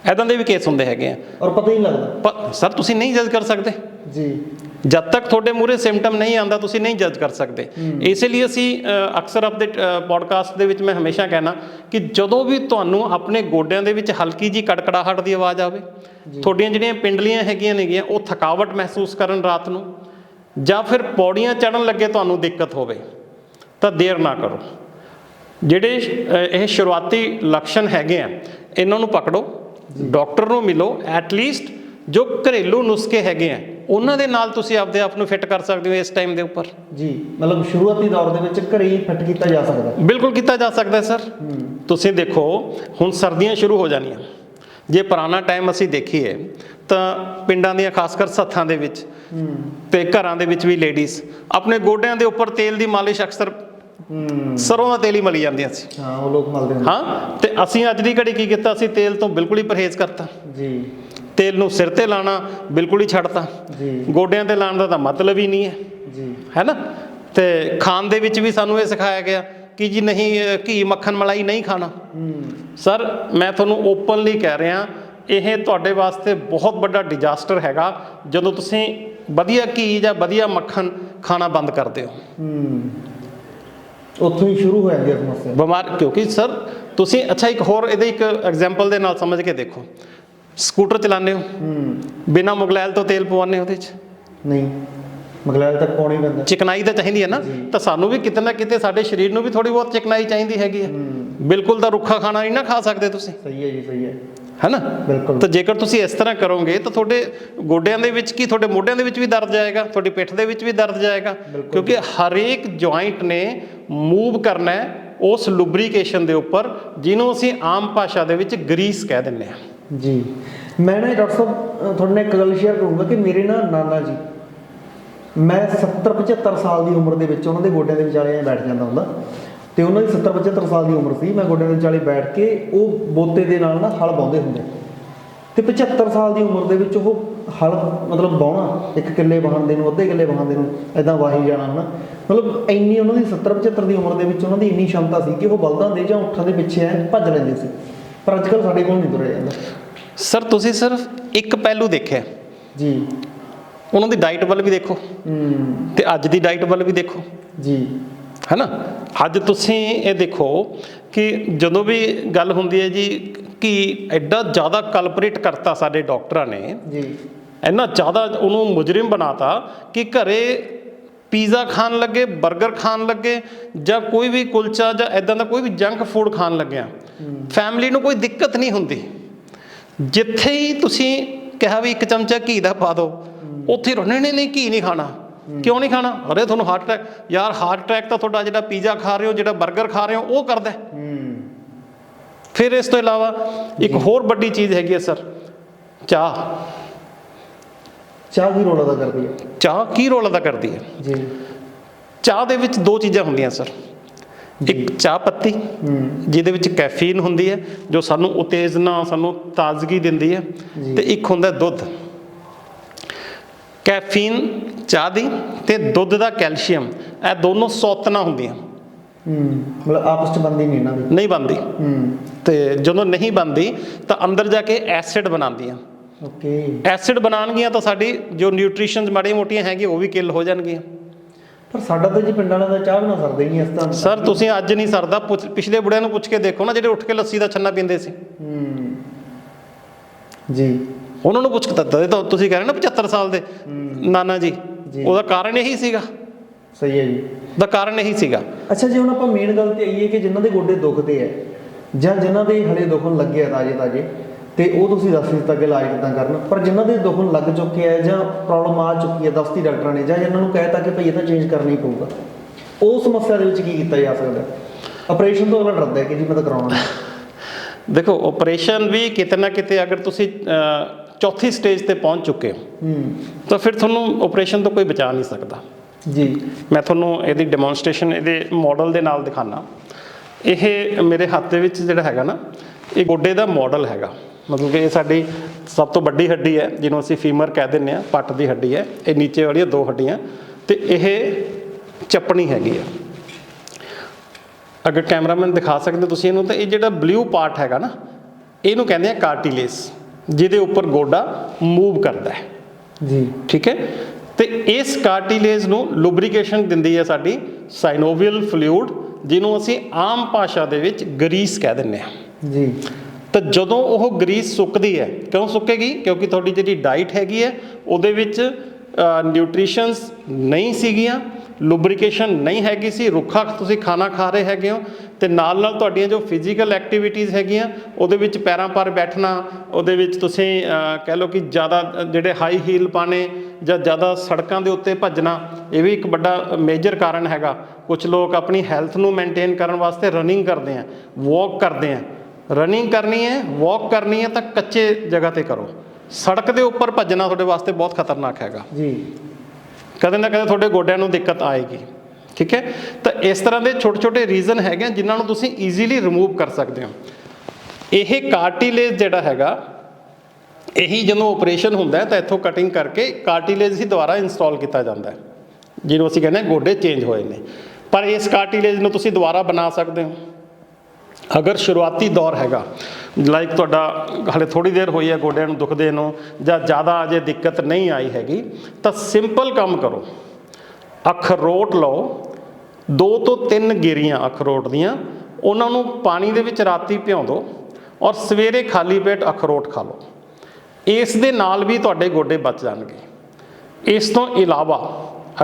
ਐਦਾਂ ਦੇ ਵੀ ਕੇਸ ਹੁੰਦੇ ਹੈਗੇ ਆ। ਔਰ ਪਤਾ ਹੀ ਨਹੀਂ ਲੱਗਦਾ। ਸਰ ਤੁਸੀਂ ਨਹੀਂ ਜੱਜ ਕਰ ਸਕਦੇ। ਜੀ। ਜਦ ਤੱਕ ਤੁਹਾਡੇ ਮੂਰੇ ਸਿੰਪਟਮ ਨਹੀਂ ਆਂਦਾ ਤੁਸੀਂ ਨਹੀਂ ਜੱਜ ਕਰ ਸਕਦੇ। ਇਸੇ ਲਈ ਅਸੀਂ ਅਕਸਰ ਆਪਣੇ ਪੋਡਕਾਸਟ ਦੇ ਵਿੱਚ ਮੈਂ ਹਮੇਸ਼ਾ ਕਹਿਣਾ ਕਿ ਜਦੋਂ ਵੀ ਤੁਹਾਨੂੰ ਆਪਣੇ ਗੋਡਿਆਂ ਦੇ ਵਿੱਚ ਹਲਕੀ ਜੀ ਕੜਕੜਾਹਟ ਦੀ ਆਵਾਜ਼ ਆਵੇ ਤੁਹਾਡੀਆਂ ਜਿਹੜੀਆਂ ਪਿੰਡਲੀਆਂ ਹੈਗੀਆਂ ਨੇਗੀਆਂ ਉਹ ਥਕਾਵਟ ਮਹਿਸੂਸ ਕਰਨ ਰਾਤ ਨੂੰ ਜਾਂ ਫਿਰ ਪੌੜੀਆਂ ਚੜਨ ਲੱਗੇ ਤੁਹਾਨੂੰ ਦਿੱਕਤ ਹੋਵੇ ਤਾਂ ਦੇਰ ਨਾ ਕਰੋ। ਜਿਹੜੇ ਇਹ ਸ਼ੁਰੂਆਤੀ ਲੱਛਣ ਹੈਗੇ ਆ ਇਹਨਾਂ ਨੂੰ ਪਕੜੋ ਡਾਕਟਰ ਨੂੰ ਮਿਲੋ ਐਟ ਲੀਸਟ ਜੋ ਘਰੇਲੂ ਨੁਸਖੇ ਹੈਗੇ ਆ ਉਹਨਾਂ ਦੇ ਨਾਲ ਤੁਸੀਂ ਆਪਦੇ ਆਪ ਨੂੰ ਫਿੱਟ ਕਰ ਸਕਦੇ ਹੋ ਇਸ ਟਾਈਮ ਦੇ ਉੱਪਰ। ਜੀ ਮਤਲਬ ਸ਼ੁਰੂਆਤੀ ਦੌਰ ਦੇ ਵਿੱਚ ਘਰੇ ਹੀ ਫਿੱਟ ਕੀਤਾ ਜਾ ਸਕਦਾ। ਬਿਲਕੁਲ ਕੀਤਾ ਜਾ ਸਕਦਾ ਸਰ। ਤੁਸੀਂ ਦੇਖੋ ਹੁਣ ਸਰਦੀਆਂ ਸ਼ੁਰੂ ਹੋ ਜਾਣੀਆਂ। ਜੇ ਪੁਰਾਣਾ ਟਾਈਮ ਅਸੀਂ ਦੇਖੀਏ ਤਾਂ ਪਿੰਡਾਂ ਦੀਆਂ ਖਾਸ ਕਰ ਸੱਥਾਂ ਦੇ ਵਿੱਚ ਤੇ ਘਰਾਂ ਦੇ ਵਿੱਚ ਵੀ ਲੇਡੀਜ਼ ਆਪਣੇ ਗੋਡਿਆਂ ਦੇ ਉੱਪਰ ਤੇਲ ਦੀ ਮਾਲਿਸ਼ ਅਕਸਰ ਸਰੋਂ ਦਾ ਤੇਲ ਹੀ ਮਲੀ ਜਾਂਦੀਆਂ ਸੀ। ਹਾਂ ਉਹ ਲੋਕ ਮਲਦੇ ਹਾਂ ਤੇ ਅਸੀਂ ਅੱਜ ਦੀ ਘੜੀ ਕੀ ਕੀਤਾ? ਅਸੀਂ ਤੇਲ ਤੋਂ ਬਿਲਕੁਲ ਹੀ ਪਰਹੇਜ਼ ਕਰਤਾ। ਜੀ। ਤੇਲ ਨੂੰ ਸਿਰ ਤੇ ਲਾਣਾ ਬਿਲਕੁਲ ਹੀ ਛੱਡਤਾ। ਜੀ। ਗੋਡਿਆਂ ਤੇ ਲਾਉਣ ਦਾ ਤਾਂ ਮਤਲਬ ਹੀ ਨਹੀਂ ਹੈ। ਜੀ। ਹੈ ਨਾ? ਤੇ ਖਾਣ ਦੇ ਵਿੱਚ ਵੀ ਸਾਨੂੰ ਇਹ ਸਿਖਾਇਆ ਗਿਆ ਕਿ ਜੀ ਨਹੀਂ ਘੀ ਮੱਖਣ ਮਲਾਈ ਨਹੀਂ ਖਾਣਾ। ਸਰ ਮੈਂ ਤੁਹਾਨੂੰ ਓਪਨਲੀ ਕਹਿ ਰਿਹਾ ਇਹ ਤੁਹਾਡੇ ਵਾਸਤੇ ਬਹੁਤ ਵੱਡਾ ਡਿਜ਼ਾਸਟਰ ਹੈਗਾ ਜਦੋਂ ਤੁਸੀਂ ਵਧੀਆ ਘੀ ਜਾਂ ਵਧੀਆ ਮੱਖਣ ਖਾਣਾ ਬੰਦ ਕਰਦੇ ਹੋ। ਹੂੰ। ਉੱਥੋਂ ਹੀ ਸ਼ੁਰੂ ਹੋ ਜਾਂਦੀ ਹੈ ਸਮੱਸਿਆ। ਬਿਮਾਰ ਕਿਉਂਕਿ ਸਰ ਤੁਸੀਂ ਅੱਛਾ ਇੱਕ ਹੋਰ ਇਹਦੇ ਇੱਕ ਐਗਜ਼ਾਮਪਲ ਦੇ ਨਾਲ ਸਮਝ ਕੇ ਦੇਖੋ। ਸਕੂਟਰ ਚਲਾਉਂਦੇ ਹੋ? ਹੂੰ ਬਿਨਾ ਮੁਗਲੈਲ ਤੋਂ ਤੇਲ ਪਵਾਉਂਦੇ ਹੋ ਉਹਦੇ 'ਚ? ਨਹੀਂ ਮਗਲਾਲ ਤੱਕ ਪਾਉਣੀ ਪੈਂਦਾ ਚਿਕਨਾਈ ਤਾਂ ਚਾਹੀਦੀ ਹੈ ਨਾ? ਤਾਂ ਸਾਨੂੰ ਵੀ ਕਿਤੇ ਨਾ ਕਿਤੇ ਸਾਡੇ ਸਰੀਰ ਨੂੰ ਵੀ ਥੋੜੀ ਬਹੁਤ ਚਿਕਨਾਈ ਚਾਹੀਦੀ ਹੈਗੀ ਹੈ। ਬਿਲਕੁਲ ਤਾਂ ਰੁੱਖਾ ਖਾਣਾ ਨਹੀਂ ਨਾ ਖਾ ਸਕਦੇ ਤੁਸੀਂ। ਸਹੀ ਹੈ ਜੀ ਸਹੀ ਹੈ। ਹੈਨਾ? ਬਿਲਕੁਲ। ਤਾਂ ਜੇਕਰ ਤੁਸੀਂ ਇਸ ਤਰ੍ਹਾਂ ਕਰੋਗੇ ਤਾਂ ਤੁਹਾਡੇ ਗੋਡਿਆਂ ਦੇ ਵਿੱਚ ਕੀ ਤੁਹਾਡੇ ਮੋਢਿਆਂ ਦੇ ਵਿੱਚ ਵੀ ਦਰਦ ਜਾਏਗਾ ਤੁਹਾਡੀ ਪਿੱਠ ਦੇ ਵਿੱਚ ਵੀ ਦਰਦ ਜਾਏਗਾ। ਕਿਉਂਕਿ ਹਰੇਕ ਜੁਆਇੰਟ ਨੇ ਮੂਵ ਕਰਨਾ ਹੈ ਉਸ ਲੁਬਰੀਕੇਸ਼ਨ ਦੇ ਉੱਪਰ ਜਿਹਨੂੰ ਅਸੀਂ ਆਮ ਭਾਸ਼ਾ ਦੇ ਵਿੱਚ ਗਰੀਸ ਕਹਿ ਦਿੰਦੇ ਹਾਂ। ਜੀ। ਮੈਂ ਨਾ ਡਾਕਟਰ ਸਾਹਿਬ ਤੁਹਾਡੇ ਨਾਲ ਇੱਕ ਗੱਲ ਸ਼ੇਅਰ ਕਰੂੰਗਾ ਕਿ ਮੇਰੇ ਨਾ ਨਾਨਾ ਜੀ, ਮੈਂ 70 75 ਸਾਲ ਦੀ ਉਮਰ ਦੇ ਵਿੱਚ ਉਹਨਾਂ ਦੇ ਗੋਡਿਆਂ ਦੇ ਵਿਚਾਲੇ ਬੈਠ ਜਾਂਦਾ ਹੁੰਦਾ ਤੇ ਉਹਨਾਂ ਦੀ 70 75 ਸਾਲ ਦੀ ਉਮਰ ਸੀ, ਮੈਂ ਗੋਡਿਆਂ ਦੇ ਵਿਚਾਲੇ ਬੈਠ ਕੇ ਉਹ ਬੋਤੇ ਦੇ ਨਾਲ ਨਾ ਹਲ ਬਾਉਂਦੇ ਹੁੰਦੇ। ਤੇ 75 ਸਾਲ ਦੀ ਉਮਰ ਦੇ ਵਿੱਚ ਉਹ ਹਲ ਮਤਲਬ ਬਾਉਣਾ ਇੱਕ ਕਿੱਲੇ ਵਾਹਣ ਨੂੰ, ਅੱਧੇ ਕਿੱਲੇ ਵਾਹਣ ਨੂੰ ਐਦਾਂ ਵਾਹੀ ਜਾਣਾ ਹਨਾ। ਮਤਲਬ ਇੰਨੀ ਉਹਨਾਂ ਦੀ 70 75 ਦੀ ਉਮਰ ਦੇ ਵਿੱਚ ਉਹਨਾਂ ਦੀ ਇੰਨੀ ਸ਼ਮਤਾ ਸੀ ਕਿ ਉਹ ਬਲਦਾਂ ਦੇ ਜਾਂ ਊਠਾਂ ਦੇ ਪਿੱਛੇ ਐ ਭੱਜ ਲੈਂਦੇ ਸੀ। ਪਰ ਅੱਜ ਕੱਲ੍ਹ ਸਾਡੇ ਕੋਲ ਨਹੀਂ ਤੁਰਿਆ ਜਾਂਦਾ। ਸਰ ਤੁਸੀਂ ਸਿਰਫ ਇੱਕ ਪਹਿਲੂ ਦੇਖਿਆ। ਜੀ। ਉਹਨਾਂ ਦੀ ਡਾਈਟ ਵੱਲ ਵੀ ਦੇਖੋ। ਹੂੰ। ਤੇ ਅੱਜ ਦੀ ਡਾਈਟ ਵੱਲ ਵੀ ਦੇਖੋ। ਜੀ। ਹੈਨਾ? ਅੱਜ ਤੁਸੀਂ ਇਹ ਦੇਖੋ ਕਿ ਜਦੋਂ ਵੀ ਗੱਲ ਹੁੰਦੀ ਹੈ ਜੀ ਕਿ ਐਡਾ ਜ਼ਿਆਦਾ ਕਲਪਰੇਟ ਕਰਤਾ ਸਾਡੇ ਡਾਕਟਰਾਂ ਨੇ ਜੀ। ਇੰਨਾ ਜ਼ਿਆਦਾ ਉਹਨੂੰ ਮੁਜਰਮ ਬਣਾਤਾ ਕਿ ਘਰੇ ਪੀਜ਼ਾ ਖਾਣ ਲੱਗੇ 버ਗਰ ਖਾਣ ਲੱਗੇ ਜਾਂ ਕੋਈ ਵੀ ਕੁਲਚਾ ਜਾਂ ਐਦਾਂ ਦਾ ਕੋਈ ਵੀ ਜੰਕ ਫੂਡ ਖਾਣ ਲੱਗਿਆ। ਫੈਮਿਲੀ ਨੂੰ ਕੋਈ ਦਿੱਕਤ ਨਹੀਂ ਹੁੰਦੀ। ਜਿੱਥੇ ਹੀ ਤੁਸੀਂ ਕਿਹਾ ਵੀ ਇੱਕ ਚਮਚਾ ਘੀ ਦਾ ਪਾ ਦਿਓ ਉੱਥੇ ਰੋਣੇ ਨਹੀਂ ਨਹੀਂ ਘੀ ਨਹੀਂ ਖਾਣਾ। ਕਿਉਂ ਨਹੀਂ ਖਾਣਾ? ਅਰੇ ਤੁਹਾਨੂੰ ਹਾਰਟ ਅਟੈਕ ਯਾਰ ਹਾਰਟ ਅਟੈਕ ਤਾਂ ਤੁਹਾਡਾ ਜਿਹੜਾ ਪੀਜ਼ਾ ਖਾ ਰਹੇ ਹੋ ਜਿਹੜਾ 버ਗਰ ਖਾ ਰਹੇ ਹੋ ਉਹ ਕਰਦਾ ਫਿਰ ਇਸ ਤੋਂ ਇਲਾਵਾ ਇੱਕ ਹੋਰ ਵੱਡੀ ਚੀਜ਼ ਹੈਗੀ ਹੈ ਸਰ ਚਾਹ। ਚਾਹ ਦੀ ਰੋਲ ਅਦਾ ਕਰਦੀ ਹੈ? ਚਾਹ ਕੀ ਰੋਲ ਅਦਾ ਕਰਦੀ ਹੈ? ਜੀ। ਚਾਹ ਦੇ ਵਿੱਚ ਦੋ ਚੀਜ਼ਾਂ ਹੁੰਦੀਆਂ ਸਰ। ਇੱਕ ਚਾਹ ਪੱਤੀ ਜਿਹਦੇ ਵਿੱਚ ਕੈਫੀਨ ਹੁੰਦੀ ਹੈ ਜੋ ਸਾਨੂੰ ਉਤੇਜਨਾ ਸਾਨੂੰ ਤਾਜ਼ਗੀ ਦਿੰਦੀ ਹੈ। ਤੇ ਇੱਕ ਹੁੰਦਾ ਦੁੱਧ। ਕੈਫੀਨ ਚਾਹ ਦੀ ਤੇ ਦੁੱਧ ਦਾ ਕੈਲਸ਼ੀਅਮ ਇਹ ਦੋਨੋਂ ਸੌਤਨਾ ਹੁੰਦੀਆਂ। ਹੂੰ ਮਤਲਬ ਆਪਸ ਚ ਬੰਦੀ ਨਹੀਂ ਦੀ। ਨਹੀਂ ਬਣਦੀ। ਹੂੰ। ਤੇ ਜਦੋਂ ਨਹੀਂ ਬਣਦੀ ਤਾਂ ਅੰਦਰ ਜਾ ਕੇ ਐਸਿਡ ਬਣਾਉਂਦੀਆਂ। ਓਕੇ। ਐਸਿਡ ਬਣਾਉਣਗੀਆਂ ਤਾਂ ਸਾਡੀ ਜੋ ਨਿਊਟ੍ਰੀਸ਼ਨਸ ਮਾੜੀਆਂ ਮੋਟੀਆਂ ਹੈਗੀਆਂ ਉਹ ਵੀ ਕਿਲ ਹੋ ਜਾਣਗੀਆਂ। ਪਰ ਸਾਡਾ ਤਾਂ ਜੀ ਪਿੰਡਾਂ ਵਾਲਿਆਂ ਦਾ ਚਾਹ ਬਣਾ ਸਰਦਾ ਹੀ ਨਹੀਂ ਇਸ ਤਰ੍ਹਾਂ ਸਰ ਤੁਸੀਂ ਅੱਜ ਨਹੀਂ ਸਰਦਾ ਪੁੱਛ- ਪਿਛਲੇ ਬੁੜਿਆਂ ਨੂੰ ਪੁੱਛ ਕੇ ਦੇਖੋ ਨਾ ਜਿਹੜੇ ਉੱਠ ਕੇ ਲੱਸੀ ਦਾ ਛੰਨਾ ਪੀਂਦੇ ਸੀ। ਹੂੰ। ਜੀ। ਉਹਨਾਂ ਨੂੰ ਪੁੱਛ ਕੇ ਤਾਂ ਤਾਂ ਤੁਸੀਂ ਕਹਿ ਰਹੇ ਨਾ 75 ਸਾਲ ਦੇ ਨਾਨਾ ਜੀ। ਜੀ। ਉਹਦਾ ਕਾਰਨ ਇਹੀ ਸੀਗਾ। ਸਹੀ ਹੈ ਜੀ। ਦਾ ਕਾਰਨ ਇਹੀ ਸੀਗਾ। ਅੱਛਾ ਜੇ ਹੁਣ ਆਪਾਂ ਮੇਨ ਗੱਲ ਤੇ ਆਈਏ ਕਿ ਜਿਨ੍ਹਾਂ ਦੇ ਗੋਡੇ ਦੁਖਦੇ ਆ ਜਾਂ ਜਿਨ੍ਹਾਂ ਦੇ ਹਲੇ ਦੁਖਣ ਲੱਗੇ ਆ ਤਾਜੇ ਤਾਜੇ ਤੇ ਉਹ ਤੁਸੀਂ ਦੱਸ ਦਿੱਤਾ ਕਿ ਇਲਾਜ ਕਿੱਦਾਂ ਕਰਨ। ਪਰ ਜਿਨ੍ਹਾਂ ਦੇ ਦੁਖਣ ਲੱਗ ਚੁੱਕੇ ਆ ਜਾਂ ਪ੍ਰੋਬਲਮ ਆ ਚੁੱਕੀ ਹੈ ਦੱਸਤੀ ਡਾਕਟਰਾਂ ਨੇ ਜਾਂ ਜਿਨ੍ਹਾਂ ਨੂੰ ਕਹਿਤਾ ਕਿ ਭਈ ਇਹ ਤਾਂ ਚੇਂਜ ਕਰਨਾ ਹੀ ਪਊਗਾ ਉਹ ਸਮੱਸਿਆ ਦੇ ਵਿੱਚ ਕੀ ਕੀਤਾ ਜਾ ਸਕਦਾ? ਆਪਰੇਸ਼ਨ ਤੋਂ ਅਗਲਾ ਡਰਦਾ ਹੈ ਕਿ ਜੀ ਮੈਂ ਤਾਂ ਕਰਾਉਣਾ ਦੇਖੋ ਆਪਰੇਸ਼ਨ ਵੀ ਕਿਤੇ ਨਾ ਕਿਤੇ ਅਗਰ ਤੁਸੀਂ ਚੌਥੀ ਸਟੇਜ ਤੇ ਪਹੁੰਚ ਚੁੱਕੇ ਹੋ ਹੂੰ। ਤਾਂ ਫਿਰ ਤੁਹਾਨੂੰ ਆਪਰੇਸ਼ਨ ਤੋਂ ਕੋਈ ਬਚਾ ਨਹੀਂ ਸਕਦਾ। ਜੀ। ਮੈਂ ਤੁਹਾਨੂੰ ਇਹਦੀ ਡੈਮੋਨਸਟ੍ਰੇਸ਼ਨ ਇਹਦੇ ਮਾਡਲ ਦੇ ਨਾਲ ਦਿਖਾਣਾ ਇਹ ਮੇਰੇ ਹੱਥ ਦੇ ਵਿੱਚ ਜਿਹੜਾ ਹੈਗਾ ਨਾ ਇਹ ਗੋਡੇ ਦਾ ਮਾਡਲ ਹੈਗਾ। ਮਤਲਬ ਕਿ ਇਹ ਸਾਡੀ ਸਭ ਤੋਂ ਵੱਡੀ ਹੱਡੀ ਹੈ ਜਿਹਨੂੰ ਅਸੀਂ ਫੀਮਰ ਕਹਿ ਦਿੰਦੇ ਆ ਪੱਟ ਦੀ ਹੱਡੀ ਹੈ। ਇਹ ਨੀਚੇ ਵਾਲੀਆਂ ਦੋ ਹੱਡੀਆਂ। ਤੇ ਇਹ ਚੱਪਣੀ ਹੈਗੀ ਆ। ਅਗਰ ਕੈਮਰਾਮੈਨ ਦਿਖਾ ਸਕਦੇ ਤੁਸੀਂ ਇਹਨੂੰ ਤਾਂ ਇਹ ਜਿਹੜਾ ਬਲੂ ਪਾਰਟ ਹੈਗਾ ਨਾ ਇਹਨੂੰ ਕਹਿੰਦੇ ਆ ਕਾਰਟਿਲੇਜ ਜਿਹਦੇ ਉੱਪਰ ਗੋਡਾ ਮੂਵ ਕਰਦਾ ਹੈ। ਜੀ। ਠੀਕ ਹੈ? ਤੇ ਇਸ ਕਾਰਟਿਲੇਜ ਨੂੰ ਲੁਬਰੀਕੇਸ਼ਨ ਦਿੰਦੀ ਹੈ ਸਾਡੀ ਸਾਈਨੋਵੀਅਲ ਫਲੂਇਡ ਜਿਹਨੂੰ ਅਸੀਂ ਆਮ ਭਾਸ਼ਾ ਦੇ ਵਿੱਚ ਗਰੀਸ ਕਹਿ ਦਿੰਦੇ ਹਾਂ। ਜੀ। ਤਾਂ ਜਦੋਂ ਉਹ ਗਰੀਸ ਸੁੱਕਦੀ ਹੈ, ਕਿਉਂ ਸੁੱਕੇਗੀ? ਕਿਉਂਕਿ ਤੁਹਾਡੀ ਜਿਹੜੀ ਡਾਈਟ ਹੈਗੀ ਹੈ, ਉਹਦੇ ਵਿੱਚ ਨਿਊਟ੍ਰੀਸ਼ਨਸ ਨਹੀਂ ਸੀਗੀਆਂ ਲੁਬਰੀਕੇਸ਼ਨ ਨਹੀਂ ਹੈਗੀ ਸੀ, ਰੁੱਖਾ ਤੁਸੀਂ ਖਾਣਾ ਖਾ ਰਹੇ ਹੈਗੇ ਹੋ, ਤੇ ਨਾਲ ਨਾਲ ਤੁਹਾਡੀਆਂ ਜੋ ਫਿਜ਼ੀਕਲ ਐਕਟੀਵਿਟੀਜ਼ ਹੈਗੀਆਂ, ਉਹਦੇ ਵਿੱਚ ਪੈਰਾਂ ਪਰ ਬੈਠਣਾ, ਉਹਦੇ ਵਿੱਚ ਤੁਸੀਂ ਕਹਿ ਲਓ ਕਿ ਜ਼ਿਆਦਾ ਜਿਹੜੇ ਹਾਈ ਹੀਲ ਪਾਣੇ ਜਾਂ ਜ਼ਿਆਦਾ ਸੜਕਾਂ ਦੇ ਉੱਤੇ ਭੱਜਣਾ, ਇਹ ਵੀ ਇੱਕ ਵੱਡਾ ਮੇਜਰ ਕਾਰਨ ਹੈਗਾ। ਕੁਝ ਲੋਕ ਆਪਣੀ ਹੈਲਥ ਨੂੰ ਮੇਨਟੇਨ ਕਰਨ ਵਾਸਤੇ ਰਨਿੰਗ ਕਰਦੇ ਆ ਵਾਕ ਕਰਦੇ ਆ। ਰਨਿੰਗ ਕਰਨੀ ਹੈ ਵਾਕ ਕਰਨੀ ਹੈ ਤਾਂ ਕੱਚੇ ਜਗ੍ਹਾ ਤੇ ਕਰੋ। ਸੜਕ ਦੇ ਉੱਪਰ ਭੱਜਣਾ ਤੁਹਾਡੇ ਵਾਸਤੇ ਬਹੁਤ ਖਤਰਨਾਕ ਹੈਗਾ। ਜੀ। ਕਦੇ ਨਾ ਕਦੇ ਤੁਹਾਡੇ ਗੋਡਿਆਂ ਨੂੰ ਦਿੱਕਤ ਆਏਗੀ ਠੀਕ ਹੈ? ਤਾਂ ਇਸ ਤਰ੍ਹਾਂ ਦੇ ਛੋਟੇ ਛੋਟੇ ਰੀਜ਼ਨ ਹੈਗੇ ਜਿਨ੍ਹਾਂ ਨੂੰ ਤੁਸੀਂ ਈਜ਼ੀਲੀ ਰਿਮੂਵ ਕਰ ਸਕਦੇ ਹੋ। ਇਹ ਕਾਰਟਿਲੇਜ ਜਿਹੜਾ ਹੈਗਾ ਇਹੀ ਜਦੋਂ ਆਪਰੇਸ਼ਨ ਹੁੰਦਾ ਹੈ ਤਾਂ ਇੱਥੋਂ ਕਟਿੰਗ ਕਰਕੇ ਕਾਰਟਿਲੇਜ ਹੀ ਦੁਬਾਰਾ ਇੰਸਟਾਲ ਕੀਤਾ ਜਾਂਦਾ ਹੈ। ਜਿਹਨੂੰ ਅਸੀਂ ਕਹਿੰਦੇ ਗੋਡੇ ਚੇਂਜ ਹੋਏ ਨੇ। ਪਰ ਇਸ ਕਾਰਟਿਲੇਜ ਨੂੰ ਤੁਸੀਂ ਦੁਬਾਰਾ ਬਣਾ ਸਕਦੇ ਹੋ। ਅਗਰ ਸ਼ੁਰੂਆਤੀ ਦੌਰ ਹੈਗਾ ਲਾਈਕ ਤੁਹਾਡਾ ਹਲੇ ਥੋੜੀ ਦੇਰ ਹੋਈ ਹੈ ਗੋਡਿਆਂ ਨੂੰ ਦੁਖਦੇ ਨੂੰ, ਜਾਂ ਜ਼ਿਆਦਾ ਅਜੇ ਦਿੱਕਤ ਨਹੀਂ ਆਈ ਹੈਗੀ, ਤਾਂ ਸਿੰਪਲ ਕੰਮ ਕਰੋ। ਅਖਰੋਟ ਲਓ, ਦੋ ਤੋਂ ਤਿੰਨ ਗਿਰੀਆਂ ਅਖਰੋਟ ਦੀਆਂ, ਉਹਨਾਂ ਨੂੰ ਪਾਣੀ ਦੇ ਵਿੱਚ ਰਾਤੀ ਭਿਉਂ ਦਿਓ ਔਰ ਸਵੇਰੇ ਖਾਲੀ ਪੇਟ ਅਖਰੋਟ ਖਾ ਲਓ। ਇਸ ਦੇ ਨਾਲ ਵੀ ਤੁਹਾਡੇ ਗੋਡੇ ਬਚ ਜਾਣਗੇ। ਇਸ ਤੋਂ ਇਲਾਵਾ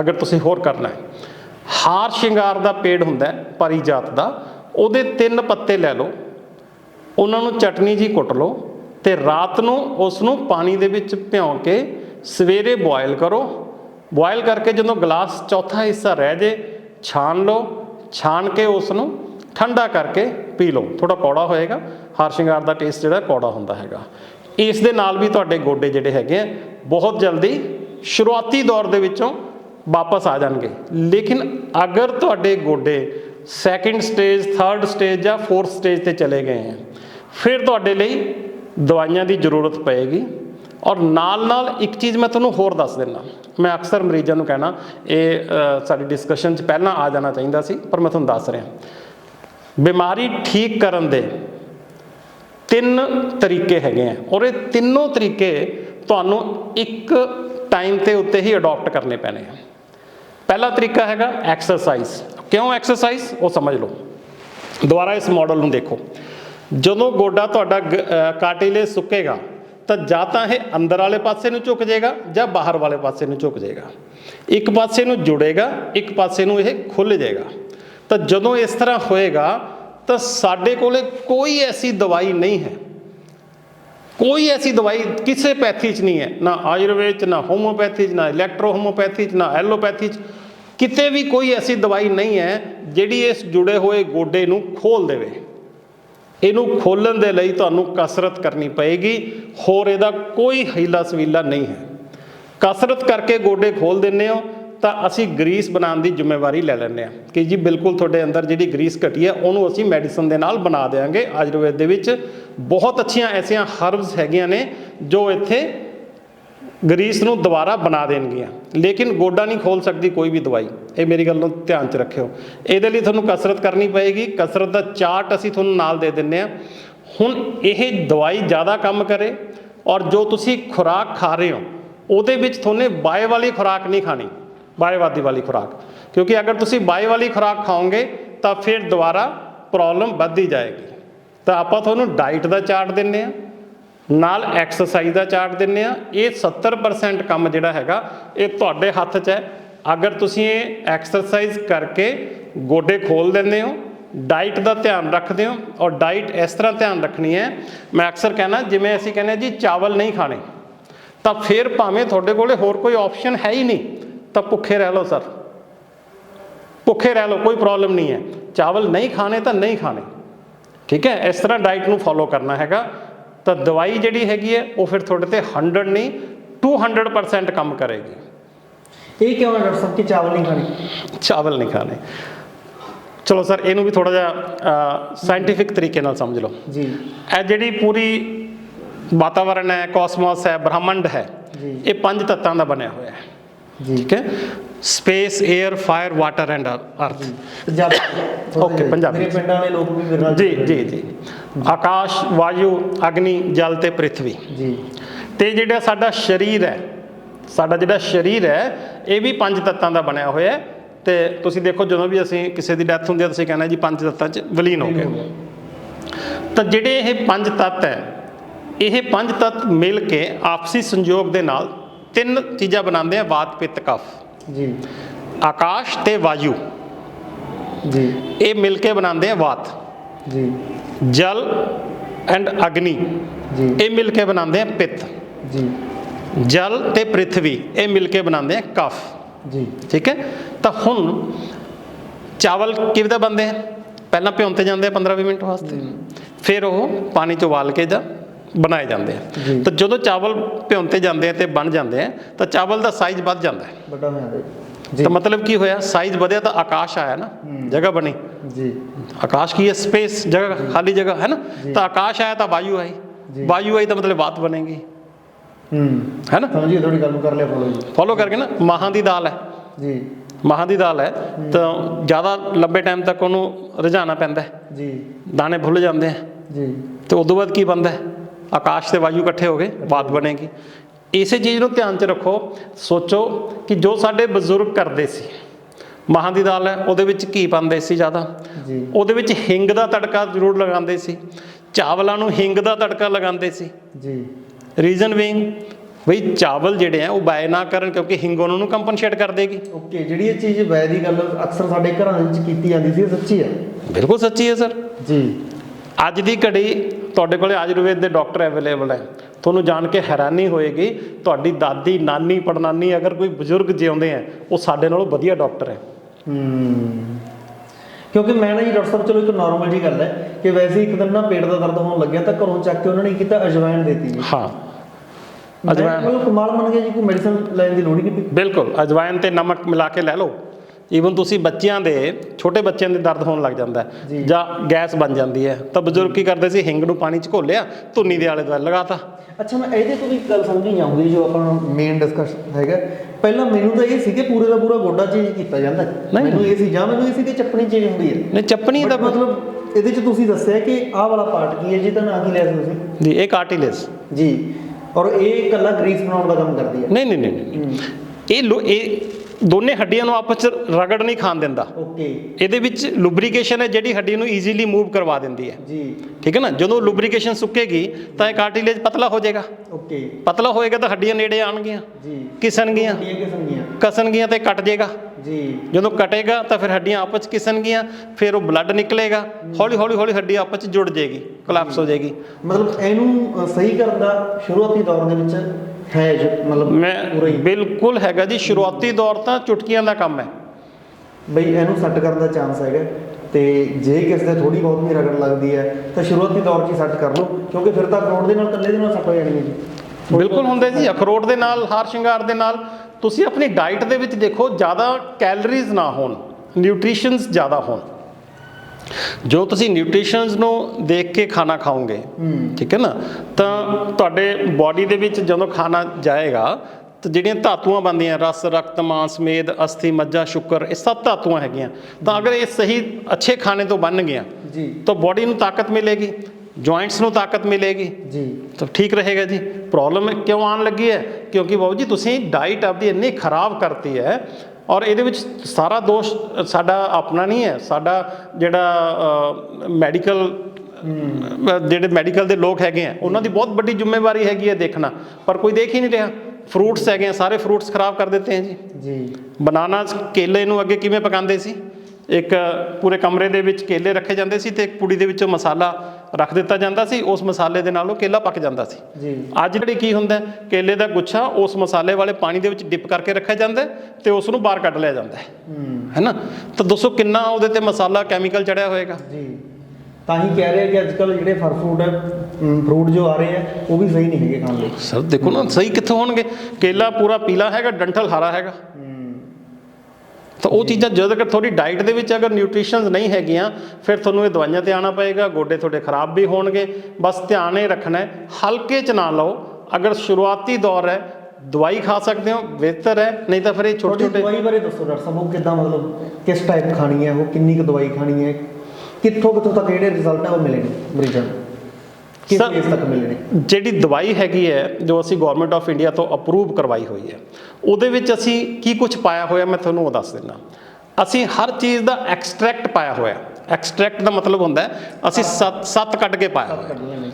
ਅਗਰ ਤੁਸੀਂ ਹੋਰ ਕਰਨਾ ਹੈ, ਹਾਰ ਸ਼ਿੰਗਾਰ ਦਾ ਪੇੜ ਹੁੰਦਾ ਹੈ ਪਰੀ ਜਾਤ ਦਾ ਉਹਦੇ ਤਿੰਨ ਪੱਤੇ ਲੈ ਲਓ। ਉਹਨਾਂ ਨੂੰ ਚਟਨੀ ਜੀ ਕੁੱਟ ਲਓ ਤੇ ਰਾਤ ਨੂੰ ਉਸ ਨੂੰ ਪਾਣੀ ਦੇ ਵਿੱਚ ਭਿਓ ਕੇ ਸਵੇਰੇ ਬੋਇਲ ਕਰੋ। ਬੋਇਲ ਕਰਕੇ ਜਦੋਂ ਗਲਾਸ ਚੌਥਾ ਹਿੱਸਾ ਰਹਿ ਜੇ, ਛਾਣ ਲਓ। ਛਾਣ ਕੇ ਉਸ ਨੂੰ ਠੰਡਾ ਕਰਕੇ ਪੀ ਲਓ। ਥੋੜਾ ਕੌੜਾ ਹੋਏਗਾ। ਹਾਰ ਸ਼ਿੰਗਾਰ ਦਾ ਟੇਸਟ ਜਿਹੜਾ ਕੌੜਾ ਹੁੰਦਾ ਹੈਗਾ। ਇਸ ਦੇ ਨਾਲ ਵੀ ਤੁਹਾਡੇ ਗੋਡੇ ਜਿਹੜੇ ਹੈਗੇ ਆ, ਬਹੁਤ ਜਲਦੀ ਸ਼ੁਰੂਆਤੀ ਦੌਰ ਦੇ ਵਿੱਚੋਂ ਵਾਪਸ ਆ ਜਾਣਗੇ। ਲੇਕਿਨ ਅਗਰ ਤੁਹਾਡੇ ਗੋਡੇ ਸੈਕਿੰਡ ਸਟੇਜ ਥਰਡ ਸਟੇਜ ਜਾਂ ਫੋਰਥ ਸਟੇਜ ਤੇ ਚਲੇ ਗਏ ਹੈ ਫਿਰ ਤੁਹਾਡੇ ਲਈ ਦਵਾਈਆਂ ਦੀ ਜ਼ਰੂਰਤ ਪਏਗੀ। ਔਰ ਨਾਲ ਨਾਲ ਇੱਕ ਚੀਜ਼ ਮੈਂ ਤੁਹਾਨੂੰ ਹੋਰ ਦੱਸ ਦਿੰਦਾ। ਮੈਂ ਅਕਸਰ ਮਰੀਜ਼ਾਂ ਨੂੰ ਕਹਿਣਾ, ਇਹ ਸਾਡੀ ਡਿਸਕਸ਼ਨ 'ਚ ਪਹਿਲਾਂ ਆ ਜਾਣਾ ਚਾਹੀਦਾ ਸੀ, ਪਰ ਮੈਂ ਤੁਹਾਨੂੰ ਦੱਸ ਰਿਹਾ। ਬਿਮਾਰੀ ਠੀਕ ਕਰਨ ਦੇ ਤਿੰਨ ਤਰੀਕੇ ਹੈਗੇ ਆ। ਔਰ ਇਹ ਤਿੰਨੋਂ ਤਰੀਕੇ ਤੁਹਾਨੂੰ ਇੱਕ ਟਾਈਮ ਤੇ ਉੱਤੇ ਹੀ ਅਡਾਪਟ ਕਰਨੇ ਪੈਣੇ ਆ। ਪਹਿਲਾ ਤਰੀਕਾ ਹੈਗਾ ਐਕਸਰਸਾਈਜ਼ ਕਿਉਂ ਐਕਸਰਸਾਈਜ਼ ਉਹ ਸਮਝ ਲਓ। ਦੁਬਾਰਾ ਇਸ ਮਾਡਲ ਨੂੰ ਦੇਖੋ। ਜਦੋਂ ਗੋਡਾ ਤੁਹਾਡਾ ਕਾਟਿਲੇ ਸੁੱਕੇਗਾ, ਤਾਂ ਜਾਂ ਤਾਂ ਇਹ ਅੰਦਰ ਵਾਲੇ ਪਾਸੇ ਨੂੰ ਝੁਕ ਜਾਏਗਾ ਜਾਂ ਬਾਹਰ ਵਾਲੇ ਪਾਸੇ ਨੂੰ ਝੁਕ ਜਾਏਗਾ। ਇੱਕ ਪਾਸੇ ਨੂੰ ਜੁੜੇਗਾ, ਇੱਕ ਪਾਸੇ ਨੂੰ ਇਹ ਖੁੱਲ ਜਾਏਗਾ। ਤਾਂ ਜਦੋਂ ਇਸ ਤਰ੍ਹਾਂ ਹੋਏਗਾ, ਤਾਂ ਸਾਡੇ ਕੋਲੇ ਕੋਈ ਐਸੀ ਦਵਾਈ ਨਹੀਂ ਹੈ। ਕੋਈ ਐਸੀ ਦਵਾਈ ਕਿਸੇ ਪੈਥੀ 'ਚ ਨਹੀਂ ਹੈ, ਨਾ ਆਯੁਰਵੇਦ 'ਚ, ਨਾ ਹੋਮੋਪੈਥੀ 'ਚ, ਨਾ ਇਲੈਕਟ੍ਰੋ ਹੋਮੋਪੈਥੀ 'ਚ, ਨਾ ਐਲੋਪੈਥੀ 'ਚ। ਕਿਤੇ ਵੀ ਕੋਈ ਐਸੀ ਦਵਾਈ ਨਹੀਂ ਹੈ ਜਿਹੜੀ ਇਸ ਜੁੜੇ ਹੋਏ ਗੋਡੇ ਨੂੰ ਖੋਲ ਦੇਵੇ। ਇਹਨੂੰ ਖੋਲਣ ਦੇ ਲਈ ਤੁਹਾਨੂੰ ਕਸਰਤ ਕਰਨੀ ਪਏਗੀ, ਹੋਰ ਇਹਦਾ ਕੋਈ ਹੀਲਾ ਸਵੀਲਾ ਨਹੀਂ ਹੈ। ਕਸਰਤ ਕਰਕੇ ਗੋਡੇ ਖੋਲ ਦਿੰਨੇ ਹੋ ਤਾਂ ਅਸੀਂ ਗਰੀਸ ਬਣਾਉਣ ਦੀ ਜ਼ਿੰਮੇਵਾਰੀ ਲੈ ਲੈਂਦੇ ਹਾਂ। ਕਿ ਜੀ ਬਿਲਕੁਲ ਤੁਹਾਡੇ ਅੰਦਰ ਜਿਹੜੀ ਗਰੀਸ ਘਟੀ ਹੈ, ਉਹਨੂੰ ਅਸੀਂ ਮੈਡੀਸਨ ਦੇ ਨਾਲ ਬਣਾ ਦੇਵਾਂਗੇ ਆਯੁਰਵੇਦ ਦੇ ਵਿੱਚ ਬਹੁਤ ਅੱਛੀਆਂ ਐਸੀਆਂ ਹਰਬਸ ਹੈਗੀਆਂ ਨੇ ਜੋ ਇੱਥੇ ਗਰੀਸ ਨੂੰ ਦੁਬਾਰਾ ਬਣਾ ਦੇਣਗੀਆਂ। ਲੇਕਿਨ ਗੋਡਾ ਨਹੀਂ ਖੋਲ ਸਕਦੀ ਕੋਈ ਵੀ ਦਵਾਈ। ਇਹ ਮੇਰੀ ਗੱਲ ਨੂੰ ਧਿਆਨ 'ਚ ਰੱਖਿਓ। ਇਹਦੇ ਲਈ ਤੁਹਾਨੂੰ ਕਸਰਤ ਕਰਨੀ ਪਏਗੀ। ਕਸਰਤ ਦਾ ਚਾਰਟ ਅਸੀਂ ਤੁਹਾਨੂੰ ਨਾਲ ਦੇ ਦਿੰਨੇ ਆ ਹੁਣ ਇਹ ਦਵਾਈ ਜ਼ਿਆਦਾ ਕੰਮ ਕਰੇ ਔਰ ਜੋ ਤੁਸੀਂ ਖੁਰਾਕ ਖਾ ਰਹੇ ਹੋ, ਉਹਦੇ ਵਿੱਚ ਤੁਹਾਨੂੰ ਬਾਏ ਵਾਲੀ ਖੁਰਾਕ ਨਹੀਂ ਖਾਣੀ। ਬਾਏਵਾਦੀ ਵਾਲੀ ਖੁਰਾਕ। ਕਿਉਂਕਿ ਅਗਰ ਤੁਸੀਂ ਬਾਏ ਵਾਲੀ ਖੁਰਾਕ ਖਾਓਗੇ, ਤਾਂ ਫਿਰ ਦੁਬਾਰਾ ਪ੍ਰੋਬਲਮ ਵੱਧਦੀ ਜਾਏਗੀ। ਤਾਂ ਆਪਾਂ ਤੁਹਾਨੂੰ ਡਾਈਟ ਦਾ ਚਾਰਟ ਦਿੰਨੇ ਆ, ਨਾਲ ਐਕਸਰਸਾਈਜ਼ ਦਾ ਚਾਰਟ ਦਿੰਨੇ ਆ। ਇਹ 70% ਕੰਮ ਜਿਹੜਾ ਹੈਗਾ, ਇਹ ਤੁਹਾਡੇ ਹੱਥ 'ਚ ਹੈ। ਅਗਰ ਤੁਸੀਂ ਇਹ ਐਕਸਰਸਾਈਜ਼ ਕਰਕੇ ਗੋਡੇ ਖੋਲ ਦਿੰਦੇ ਹੋ ਡਾਈਟ ਦਾ ਧਿਆਨ ਰੱਖਦੇ ਹੋ, ਔਰ ਡਾਈਟ ਇਸ ਤਰ੍ਹਾਂ ਧਿਆਨ ਰੱਖਣੀ ਹੈ, ਮੈਂ ਅਕਸਰ ਕਹਿੰਦਾ ਜਿਵੇਂ ਅਸੀਂ ਕਹਿੰਦੇ ਜੀ, ਚਾਵਲ ਨਹੀਂ ਖਾਣੇ, ਤਾਂ ਫਿਰ ਭਾਵੇਂ ਤੁਹਾਡੇ ਕੋਲੇ ਹੋਰ ਕੋਈ ਆਪਸ਼ਨ ਹੈ ਹੀ ਨਹੀਂ। ਤਾਂ ਭੁੱਖੇ ਰਹਿ ਲਓ ਸਰ। ਭੁੱਖੇ ਰਹਿ ਲਓ ਕੋਈ ਪ੍ਰੋਬਲਮ ਨਹੀਂ ਹੈ। ਚਾਵਲ ਨਹੀਂ ਖਾਣੇ ਤਾਂ ਨਹੀਂ ਖਾਣੇ। ਠੀਕ ਹੈ? ਇਸ ਤਰ੍ਹਾਂ ਡਾਈਟ ਨੂੰ ਫੋਲੋ ਕਰਨਾ ਹੈਗਾ। ਤਾਂ ਦਵਾਈ ਜਿਹੜੀ ਹੈਗੀ ਹੈ ਉਹ ਫਿਰ ਤੁਹਾਡੇ ਤੇ 100 ਨਹੀਂ 200% ਕੰਮ ਕਰੇਗੀ। ਇਹ ਕਿਉਂ ਹੈ ਡਾਕਟਰ ਸਾਹਿਬ ਕਿ ਚਾਵਲ ਨਹੀਂ ਖਾਣੇ? ਚਾਵਲ ਨਹੀਂ ਖਾਣੇ। ਚਲੋ ਸਰ ਇਹਨੂੰ ਵੀ ਥੋੜਾ ਜਿਹਾ ਸਾਇੰਟੀਫਿਕ ਤਰੀਕੇ ਨਾਲ ਸਮਝ ਲਓ। ਜੀ। ਇਹ ਜਿਹੜੀ ਪੂਰੀ ਵਾਤਾਵਰਣ ਹੈ ਕਾਸਮੋਸ ਹੈ ਬ੍ਰਹਿਮੰਡ ਹੈ। ਇਹ ਪੰਜ ਤੱਤਾਂ ਦਾ ਬਣਿਆ ਹੋਇਆ ਹੈ। ਠੀਕ ਹੈ? Space air fire water and earth Punjabi Okay, Punjabi. ਮੇਰੇ ਪਿੰਡਾਂ ਵਾਲੇ ਲੋਕ ਵੀ ਮੇਰੇ ਨਾਲ ਜੀ ਜੀ ਜੀ। ਆਕਾਸ਼ ਵਾਯੂ ਅਗਨੀ ਜਲ ਤੇ ਪ੍ਰਿਥਵੀ। ਜੀ। ਤੇ ਜਿਹੜਾ ਸਾਡਾ ਸਰੀਰ ਹੈ ਸਾਡਾ ਜਿਹੜਾ ਸਰੀਰ ਹੈ ਇਹ ਵੀ ਪੰਜ ਤੱਤਾਂ ਦਾ ਬਣਿਆ ਹੋਇਆ ਹੈ। ਤੇ ਤੁਸੀਂ ਦੇਖੋ ਜਦੋਂ ਵੀ ਅਸੀਂ ਕਿਸੇ ਦੀ ਡੈਥ ਹੁੰਦੀ ਹੈ ਤੁਸੀਂ ਕਹਿੰਦੇ ਜੀ ਪੰਜ ਤੱਤਾਂ 'ਚ ਵਿਲੀਨ ਹੋ ਗਏ ਤਾਂ ਜਿਹੜੇ ਇਹ ਪੰਜ ਤੱਤ ਹੈ ਇਹ ਪੰਜ ਤੱਤ ਮਿਲ ਕੇ ਆਪਸੀ ਸੰਯੋਗ ਦੇ ਨਾਲ ਤਿੰਨ ਚੀਜ਼ਾਂ ਬਣਾਉਂਦੇ ਆ ਵਾਤ ਪਿੱਤ ਕਫ। ਜੀ। ਆਕਾਸ਼ ਤੇ ਵਾਯੂ। ਜੀ। ਇਹ ਮਿਲ ਕੇ ਬਣਾਉਂਦੇ ਆ ਵਾਤ। ਜੀ। ਜਲ ਐਂਡ ਅਗਨੀ। ਜੀ। ਇਹ ਮਿਲ ਕੇ ਬਣਾਉਂਦੇ ਆ ਪਿੱਤ। ਜੀ। ਜਲ ਤੇ ਪ੍ਰਿਥਵੀ ਇਹ ਮਿਲ ਕੇ ਬਣਾਉਂਦੇ ਆ ਕਫ। ਜੀ। ਠੀਕ ਹੈ? ਤਾਂ ਹੁਣ ਚਾਵਲ ਕਿਵੇਂ ਬਣਦੇ ਆ? ਪਹਿਲਾਂ ਭਿਉਂਤੇ ਜਾਂਦੇ ਆ 15-20 ਮਿੰਟ ਵਾਸਤੇ। ਫਿਰ ਉਹ ਪਾਣੀ ਚ ਉਬਾਲ ਕੇ ਜਾਂ ਬਣਾਏ ਜਾਂਦੇ ਆ। ਤਾਂ ਜਦੋਂ ਚਾਵਲ ਭਿਉਂਤੇ ਜਾਂਦੇ ਆ ਤੇ ਬਣ ਜਾਂਦੇ ਆ ਤਾਂ ਚਾਵਲ ਦਾ ਸਾਈਜ਼ ਵੱਧ ਜਾਂਦਾ ਹੈ। ਵੱਡਾ ਹੋ ਜਾਂਦਾ ਜੀ ਤਾਂ ਮਤਲਬ ਕੀ ਹੋਇਆ? ਸਾਈਜ਼ ਵਧਿਆ ਤਾਂ ਆਕਾਸ਼ ਆਇਆ ਨਾ ਜਗ੍ਹਾ ਬਣੀ। ਜੀ। ਆਕਾਸ਼ ਕੀ ਹੈ? ਸਪੇਸ ਜਗ੍ਹਾ ਖਾਲੀ ਜਗ੍ਹਾ ਹੈ ਨਾ? ਤਾਂ ਆਕਾਸ਼ ਆਇਆ ਤਾਂ ਵਾਯੂ ਆਈ। ਵਾਯੂ ਆਈ ਤਾਂ ਮਤਲਬ ਬਾਤ ਬਣੇਗੀ। ਹੂੰ। ਹੈ ਨਾ? ਸਮਝੀ ਤੁਹਾਡੀ ਗੱਲ ਕਰ ਲਿਆ ਫੋਲੋ ਜੀ। ਫੋਲੋ ਕਰਕੇ ਨਾ ਮਾਹਾਂ ਦੀ ਦਾਲ ਹੈ। ਜੀ। ਮਾਹਾਂ ਦੀ ਦਾਲ ਹੈ। ਤਾਂ ਜ਼ਿਆਦਾ ਲੰਬੇ ਟਾਈਮ ਤੱਕ ਉਹਨੂੰ ਰਝਾਉਣਾ ਪੈਂਦਾ ਹੈ। ਜੀ। ਦਾਣੇ ਭੁੱਲ ਜਾਂਦੇ ਆ। ਜੀ। ਤੇ ਉਦੋਂ ਬਾਅਦ ਕੀ ਬਣਦਾ ਹੈ? ਆਕਾਸ਼ ਤੇ ਵਾਯੂ ਇਕੱਠੇ ਹੋ ਗਏ ਬਾਤ ਬਣੇਗੀ। ਇਸੇ ਚੀਜ਼ ਨੂੰ ਧਿਆਨ 'ਚ ਰੱਖੋ ਸੋਚੋ ਕਿ ਜੋ ਸਾਡੇ ਬਜ਼ੁਰਗ ਕਰਦੇ ਸੀ ਮਾਹਾਂ ਦੀ ਦਾਲ ਹੈ ਉਹਦੇ ਵਿੱਚ ਘੀ ਪਾਉਂਦੇ ਸੀ ਜ਼ਿਆਦਾ। ਜੀ। ਉਹਦੇ ਵਿੱਚ ਹਿੰਗ ਦਾ ਤੜਕਾ ਜ਼ਰੂਰ ਲਗਾਉਂਦੇ ਸੀ। ਚਾਵਲਾਂ ਨੂੰ ਹਿੰਗ ਦਾ ਤੜਕਾ ਲਗਾਉਂਦੇ ਸੀ। ਜੀ। ਰੀਜ਼ਨ ਬੀਇੰਗ ਬਈ ਚਾਵਲ ਜਿਹੜੇ ਆ ਉਹ ਬਾਏ ਨਾ ਕਰਨ ਕਿਉਂਕਿ ਹਿੰਗ ਉਹਨਾਂ ਨੂੰ ਕੰਪਨਸੇਟ ਕਰ ਦੇਗੀ। ਓਕੇ ਜਿਹੜੀ ਇਹ ਚੀਜ਼ ਵੈ ਦੀ ਗੱਲ ਅਕਸਰ ਸਾਡੇ ਘਰਾਂ ਵਿੱਚ ਕੀਤੀ ਜਾਂਦੀ ਸੀ ਸੱਚੀ ਹੈ? ਬਿਲਕੁਲ ਸੱਚੀ ਹੈ ਸਰ। ਜੀ। ਅੱਜ ਦੀ ਘੜੀ ਤੁਹਾਡੇ ਕੋਲੇ ਆਯੁਰਵੇਦ ਦੇ ਡਾਕਟਰ ਅਵੇਲੇਬਲ ਹੈ। ਤੁਹਾਨੂੰ ਜਾਣ ਕੇ ਹੈਰਾਨੀ ਹੋਏਗੀ ਤੁਹਾਡੀ ਦਾਦੀ ਨਾਨੀ ਪੜਨਾਨੀ ਅਗਰ ਕੋਈ ਬਜ਼ੁਰਗ ਜਿਉਂਦੇ ਆ ਉਹ ਸਾਡੇ ਨਾਲੋਂ ਵਧੀਆ ਡਾਕਟਰ ਹੈ। ਕਿਉਂਕਿ ਮੈਂ ਨਾ ਜੀ ਡਾਕਟਰ ਸਾਹਿਬ ਚਲੋ ਇੱਕ ਨਾਰਮਲ ਜੀ ਗੱਲ ਹੈ ਕਿ ਵੈਸੇ ਇੱਕ ਦਿਨ ਨਾ ਪੇਟ ਦਾ ਦਰਦ ਹੋਣ ਲੱਗਿਆ ਤਾਂ ਘਰੋਂ ਚੱਕ ਕੇ ਉਹਨਾਂ ਨੇ ਕੀਤਾ ਅਜਵਾਇਣ ਦੇਤੀ ਜੀ। ਹਾਂ। ਮੈਂ ਅਜਵਾਇਣ। ਮਤਲਬ ਕਮਾਲ ਮੰਨ ਗਿਆ ਜੀ ਕੋਈ ਮੈਡੀਸਨ ਲੈਣ ਦੀ ਲੋੜ ਹੀ ਨਹੀਂ ਬਿਲਕੁਲ ਅਜਵਾਇਨ ਤੇ ਨਮਕ ਮਿਲਾ ਕੇ ਲੈ ਲਓ। ਈਵਨ ਤੁਸੀਂ ਬੱਚਿਆਂ ਦੇ ਛੋਟੇ ਬੱਚਿਆਂ ਦੇ ਦਰਦ ਹੋਣ ਲੱਗ ਜਾਂਦਾ ਹੈ ਜੀ। ਗੈਸ ਬਣ ਜਾਂਦੀ ਹੈ। ਤਾਂ ਬਜ਼ੁਰਗ ਕੀ ਕਰਦੇ ਸੀ? ਹਿੰਗ ਨੂੰ ਪਾਣੀ 'ਚ ਘੋਲਿਆ ਧੁੰਨੀ ਦੇ ਆਲੇ ਦੁਆਲੇ ਲਗਾਤਾ। ਅੱਛਾ ਮੈਂ ਇਹਦੇ ਤੋਂ ਵੀ ਗੱਲ ਸਮਝੀ ਜਾਊਂਗੀ ਜੋ ਆਪਣਾ ਮੇਨ ਡਿਸਕਸ ਹੈਗਾ। ਪਹਿਲਾਂ ਮੈਨੂੰ ਤਾਂ ਇਹ ਸੀ ਕਿ ਪੂਰੇ ਦਾ ਪੂਰਾ ਗੋਡਾ ਚੇਂਜ ਕੀਤਾ ਜਾਂਦਾ। ਨਹੀਂ। ਮੈਨੂੰ ਇਹ ਸੀ ਜਾਂ ਮੈਨੂੰ ਇਹ ਸੀ ਕਿ ਚੱਪਣੀ ਚੇਂਜ ਹੁੰਦੀ ਹੈ। ਨਹੀਂ ਚੱਪਣੀ ਦਾ ਮਤਲਬ ਇਹਦੇ ਚ ਤੁਸੀਂ ਦੱਸਿਆ ਕਿ ਆਹ ਵਾਲਾ ਪਾਰਟ ਕੀ ਹੈ ਜਿਹਦਾ ਨਾਂ ਕੀ ਲਿਆ ਤੁਸੀਂ? ਜੀ ਇਹ ਕਾਰਟਿਲੇਜ ਜੀ। ਔਰ ਇਹ ਇਕੱਲਾ ਗਰੀਸ ਬਣਾਉਣ ਦਾ ਕੰਮ ਕਰਦੀ ਹੈ। ਨਹੀਂ ਨਹੀਂ ਨਹੀਂ ਨਹੀਂ। ਇਹ ਲੋ- ਇਹ ਦੋਨੇ ਹੱਡੀਆਂ ਨੂੰ ਆਪਸ 'ਚ ਰਗੜ ਨਹੀਂ ਖਾਣ ਦਿੰਦਾ। ਓਕੇ। ਇਹਦੇ ਵਿੱਚ ਲੁਬਰੀਕੇਸ਼ਨ ਹੈ ਜਿਹੜੀ ਹੱਡੀ ਨੂੰ ਈਜ਼ੀਲੀ ਮੂਵ ਕਰਵਾ ਦਿੰਦੀ ਹੈ। ਜੀ। ਠੀਕ ਹੈ ਨਾ? ਜਦੋਂ ਲੁਬਰੀਕੇਸ਼ਨ ਸੁੱਕੇਗੀ ਤਾਂ ਇਹ ਕਾਰਟਿਲੇਜ ਪਤਲਾ ਹੋ ਜਾਏਗਾ। ਓਕੇ। ਪਤਲਾ ਹੋਏਗਾ ਤਾਂ ਹੱਡੀਆਂ ਨੇੜੇ ਆਣਗੀਆਂ ਜੀ। ਕਿਸਣਗੀਆਂ ਕਸਣਗੀਆਂ ਤੇ ਕੱਟ ਜਾਏਗਾ। ਜੀ। ਜਦੋਂ ਕਟੇਗਾ ਤਾਂ ਫਿਰ ਹੱਡੀਆਂ ਆਪਸ 'ਚ ਕਿਸਣਗੀਆਂ ਫਿਰ ਉਹ ਬਲੱਡ ਨਿਕਲੇਗਾ। ਹੌਲੀ ਹੌਲੀ ਹੌਲੀ ਹੱਡੀ ਆਪਸ 'ਚ ਜੁੜ ਜਾਏਗੀ ਕੋਲੈਪਸ ਹੋ ਜਾਏਗੀ। ਮਤਲਬ ਇਹਨੂੰ ਸਹੀ ਕਰਨ ਦਾ ਸ਼ੁਰੂਆਤੀ ਦੌਰ ਦੇ ਵਿੱਚ ਹੈ ਜੋ ਮਤਲਬ ਮੈਂ ਬਿਲਕੁਲ ਹੈਗਾ ਜੀ। ਸ਼ੁਰੂਆਤੀ ਦੌਰ ਤਾਂ ਚੁਟਕੀਆਂ ਦਾ ਕੰਮ ਹੈ। ਬਈ ਇਹਨੂੰ ਸੈੱਟ ਕਰਨ ਦਾ ਚਾਂਸ ਹੈਗਾ। ਤੇ ਜੇ ਕਿਸੇ ਦੇ ਥੋੜੀ ਬਹੁਤ ਵੀ ਰਗੜ ਲੱਗਦੀ ਹੈ ਤਾਂ ਸ਼ੁਰੂਆਤੀ ਦੌਰ 'ਚ ਹੀ ਸੈੱਟ ਕਰ ਲਓ ਕਿਉਂਕਿ ਫਿਰ ਤਾਂ ਕਰੋੜ ਦੇ ਨਾਲ ਇਕੱਲੇ ਦੇ ਨਾਲ ਸੈੱਟ ਹੋ ਜਾਣੀ ਹੈ ਜੀ। ਬਿਲਕੁਲ ਹੁੰਦੇ ਜੀ। ਅਖਰੋਟ ਦੇ ਨਾਲ ਹਾਰ ਸ਼ਿੰਗਾਰ ਦੇ ਨਾਲ। ਤੁਸੀਂ ਆਪਣੀ ਡਾਈਟ ਦੇ ਵਿੱਚ ਦੇਖੋ ਜ਼ਿਆਦਾ ਕੈਲਰੀਜ਼ ਨਾ ਹੋਣ ਨਿਊਟ੍ਰੀਸ਼ਨਸ ਜ਼ਿਆਦਾ ਹੋਣ। ਜੋ ਤੁਸੀਂ ਨਿਊਟ੍ਰੀਸ਼ਨਸ ਨੂੰ ਦੇਖ ਕੇ ਖਾਣਾ ਖਾਓਗੇ ਠੀਕ ਹੈ ਨਾ? ਤਾਂ ਤੁਹਾਡੇ ਬਾਡੀ ਦੇ ਵਿੱਚ ਜਦੋਂ ਖਾਣਾ ਜਾਏਗਾ ਤਾਂ ਜਿਹੜੀਆਂ ਧਾਤੂਆਂ ਬਣਦੀਆਂ ਰਸ ਰਕਤ ਮਾਂਸ ਮੇਦ ਅਸਥੀ ਮੱਜਾ ਸ਼ੁਕਰ ਇਹ ਸਭ ਧਾਤੂਆਂ ਹੈਗੀਆਂ। ਤਾਂ ਅਗਰ ਇਹ ਸਹੀ ਅੱਛੇ ਖਾਣੇ ਤੋਂ ਬਣ ਗਈਆਂ ਜੀ। ਤਾਂ ਬਾਡੀ ਨੂੰ ਤਾਕਤ ਮਿਲੇਗੀ ਜੁਆਇੰਟਸ ਨੂੰ ਤਾਕਤ ਮਿਲੇਗੀ। ਜੀ। ਤਾਂ ਠੀਕ ਰਹੇਗਾ ਜੀ। ਪ੍ਰੋਬਲਮ ਕਿਉਂ ਆਉਣ ਲੱਗੀ ਹੈ? ਕਿਉਂਕਿ ਬਾਬੂ ਜੀ ਤੁਸੀਂ ਡਾਈਟ ਆਪਦੀ ਇੰਨੀ ਖਰਾਬ ਕਰਤੀ ਹੈ ਔਰ ਇਹਦੇ ਵਿੱਚ ਸਾਰਾ ਦੋਸ਼ ਸਾਡਾ ਆਪਣਾ ਨਹੀਂ ਹੈ। ਸਾਡਾ ਜਿਹੜਾ ਮੈਡੀਕਲ ਜਿਹੜੇ ਮੈਡੀਕਲ ਦੇ ਲੋਕ ਹੈਗੇ ਆ ਉਹਨਾਂ ਦੀ ਬਹੁਤ ਵੱਡੀ ਜ਼ਿੰਮੇਵਾਰੀ ਹੈਗੀ ਹੈ ਦੇਖਣਾ। ਪਰ ਕੋਈ ਦੇਖ ਹੀ ਨਹੀਂ ਰਿਹਾ। ਫਰੂਟਸ ਹੈਗੇ ਆ ਸਾਰੇ ਫਰੂਟਸ ਖਰਾਬ ਕਰ ਦਿੱਤੇ ਹੈ ਜੀ। ਜੀ। ਬਨਾਨਾ ਕੇਲੇ ਨੂੰ ਅੱਗੇ ਕਿਵੇਂ ਪਕਾਉਂਦੇ ਸੀ? ਇੱਕ ਪੂਰੇ ਕਮਰੇ ਦੇ ਵਿੱਚ ਕੇਲੇ ਰੱਖੇ ਜਾਂਦੇ ਸੀ ਤੇ ਇੱਕ ਪੁੜੀ ਦੇ ਵਿੱਚੋਂ ਮਸਾਲਾ ਰੱਖ ਦਿੱਤਾ ਜਾਂਦਾ ਸੀ ਉਸ ਮਸਾਲੇ ਦੇ ਨਾਲ ਉਹ ਕੇਲਾ ਪੱਕ ਜਾਂਦਾ ਸੀ। ਜੀ। ਅੱਜ ਜਿਹੜੀ ਕੀ ਹੁੰਦਾ ਕੇਲੇ ਦਾ ਗੁੱਛਾ ਉਸ ਮਸਾਲੇ ਵਾਲੇ ਪਾਣੀ ਦੇ ਵਿੱਚ ਡਿਪ ਕਰਕੇ ਰੱਖਿਆ ਜਾਂਦਾ ਤੇ ਉਸ ਨੂੰ ਬਾਹਰ ਕੱਢ ਲਿਆ ਜਾਂਦਾ ਹੈ। ਹੈਨਾ ਤਾਂ ਦੱਸੋ ਕਿੰਨਾ ਉਹਦੇ ਤੇ ਮਸਾਲਾ ਕੈਮੀਕਲ ਚੜਿਆ ਹੋਏਗਾ? ਜੀ। ਤਾਂ ਹੀ ਕਹਿ ਰਹੇ ਕਿ ਅੱਜ ਕੱਲ ਜਿਹੜੇ ਫਰੂਟ ਹੈ ਫਰੂਟ ਜੋ ਆ ਰਹੇ ਆ ਉਹ ਵੀ ਸਹੀ ਨਹੀਂ ਹੈਗੇ ਖਾਣ ਲਈ। ਸਰ ਦੇਖੋ ਨਾ ਸਹੀ ਕਿੱਥੋਂ ਹੋਣਗੇ? ਕੇਲਾ ਪੂਰਾ ਪੀਲਾ ਹੈਗਾ ਡੰਠਲ ਹਰਾ ਹੈਗਾ। ਤਾਂ ਉਹ ਚੀਜ਼ਾਂ ਜਦੋਂ ਤੱਕ ਤੁਹਾਡੀ ਡਾਈਟ ਦੇ ਵਿੱਚ ਅਗਰ ਨਿਊਟ੍ਰੀਸ਼ਨਸ ਨਹੀਂ ਹੈਗੀਆਂ ਫਿਰ ਤੁਹਾਨੂੰ ਇਹ ਦਵਾਈਆਂ ਤੇ ਆਣਾ ਪਏਗਾ ਗੋਡੇ ਤੁਹਾਡੇ ਖਰਾਬ ਵੀ ਹੋਣਗੇ। ਬਸ ਧਿਆਨ ਇਹ ਰੱਖਣਾ ਹੈ ਹਲਕੇ ਚ ਨਾ ਲਓ। ਅਗਰ ਸ਼ੁਰੂਆਤੀ ਦੌਰ ਹੈ ਦਵਾਈ ਖਾ ਸਕਦੇ ਹੋ ਬਿਹਤਰ ਹੈ ਨਹੀਂ ਤਾਂ ਫਿਰ ਇਹ ਛੋਟੇ ਛੋਟੇ ਦਵਾਈ ਬਾਰੇ ਦੱਸੋ ਡਾਕਟਰ ਸਾਹਿਬ ਉਹ ਕਿੱਦਾਂ ਮਤਲਬ ਕਿਸ ਟਾਈਪ ਖਾਣੀ ਹੈ ਉਹ ਕਿੰਨੀ ਕੁ ਦਵਾਈ ਖਾਣੀ ਹੈ ਕਿੱਥੋਂ ਕਿੱਥੋਂ ਤੱਕ ਜਿਹੜੇ ਰਿਜ਼ਲਟ ਹੈ ਉਹ ਮਿਲੇ ਨੇ ਮਰੀਜ਼ਾਂ ਨੂੰ? ਕਿਸ ਤੱਕ ਜਿਹੜੀ ਦਵਾਈ ਹੈਗੀ ਹੈ ਜੋ ਅਸੀਂ ਗਵਰਨਮੈਂਟ ਆਫ ਇੰਡੀਆ ਤੋਂ ਅਪਰੂਵ ਕਰਵਾਈ ਹੋਈ ਹੈ ਉਹਦੇ ਵਿੱਚ ਅਸੀਂ ਕੀ ਕੁਝ ਪਾਇਆ ਹੋਇਆ ਮੈਂ ਤੁਹਾਨੂੰ ਉਹ ਦੱਸ ਦਿੰਦਾ। ਅਸੀਂ ਹਰ ਚੀਜ਼ ਦਾ ਐਕਸਟ੍ਰੈਕਟ ਪਾਇਆ ਹੋਇਆ। ਐਕਸਟ੍ਰੈਕਟ ਦਾ ਮਤਲਬ ਹੁੰਦਾ ਅਸੀਂ ਸੱਤ ਸੱਤ ਕੱਢ ਕੇ ਪਾਇਆ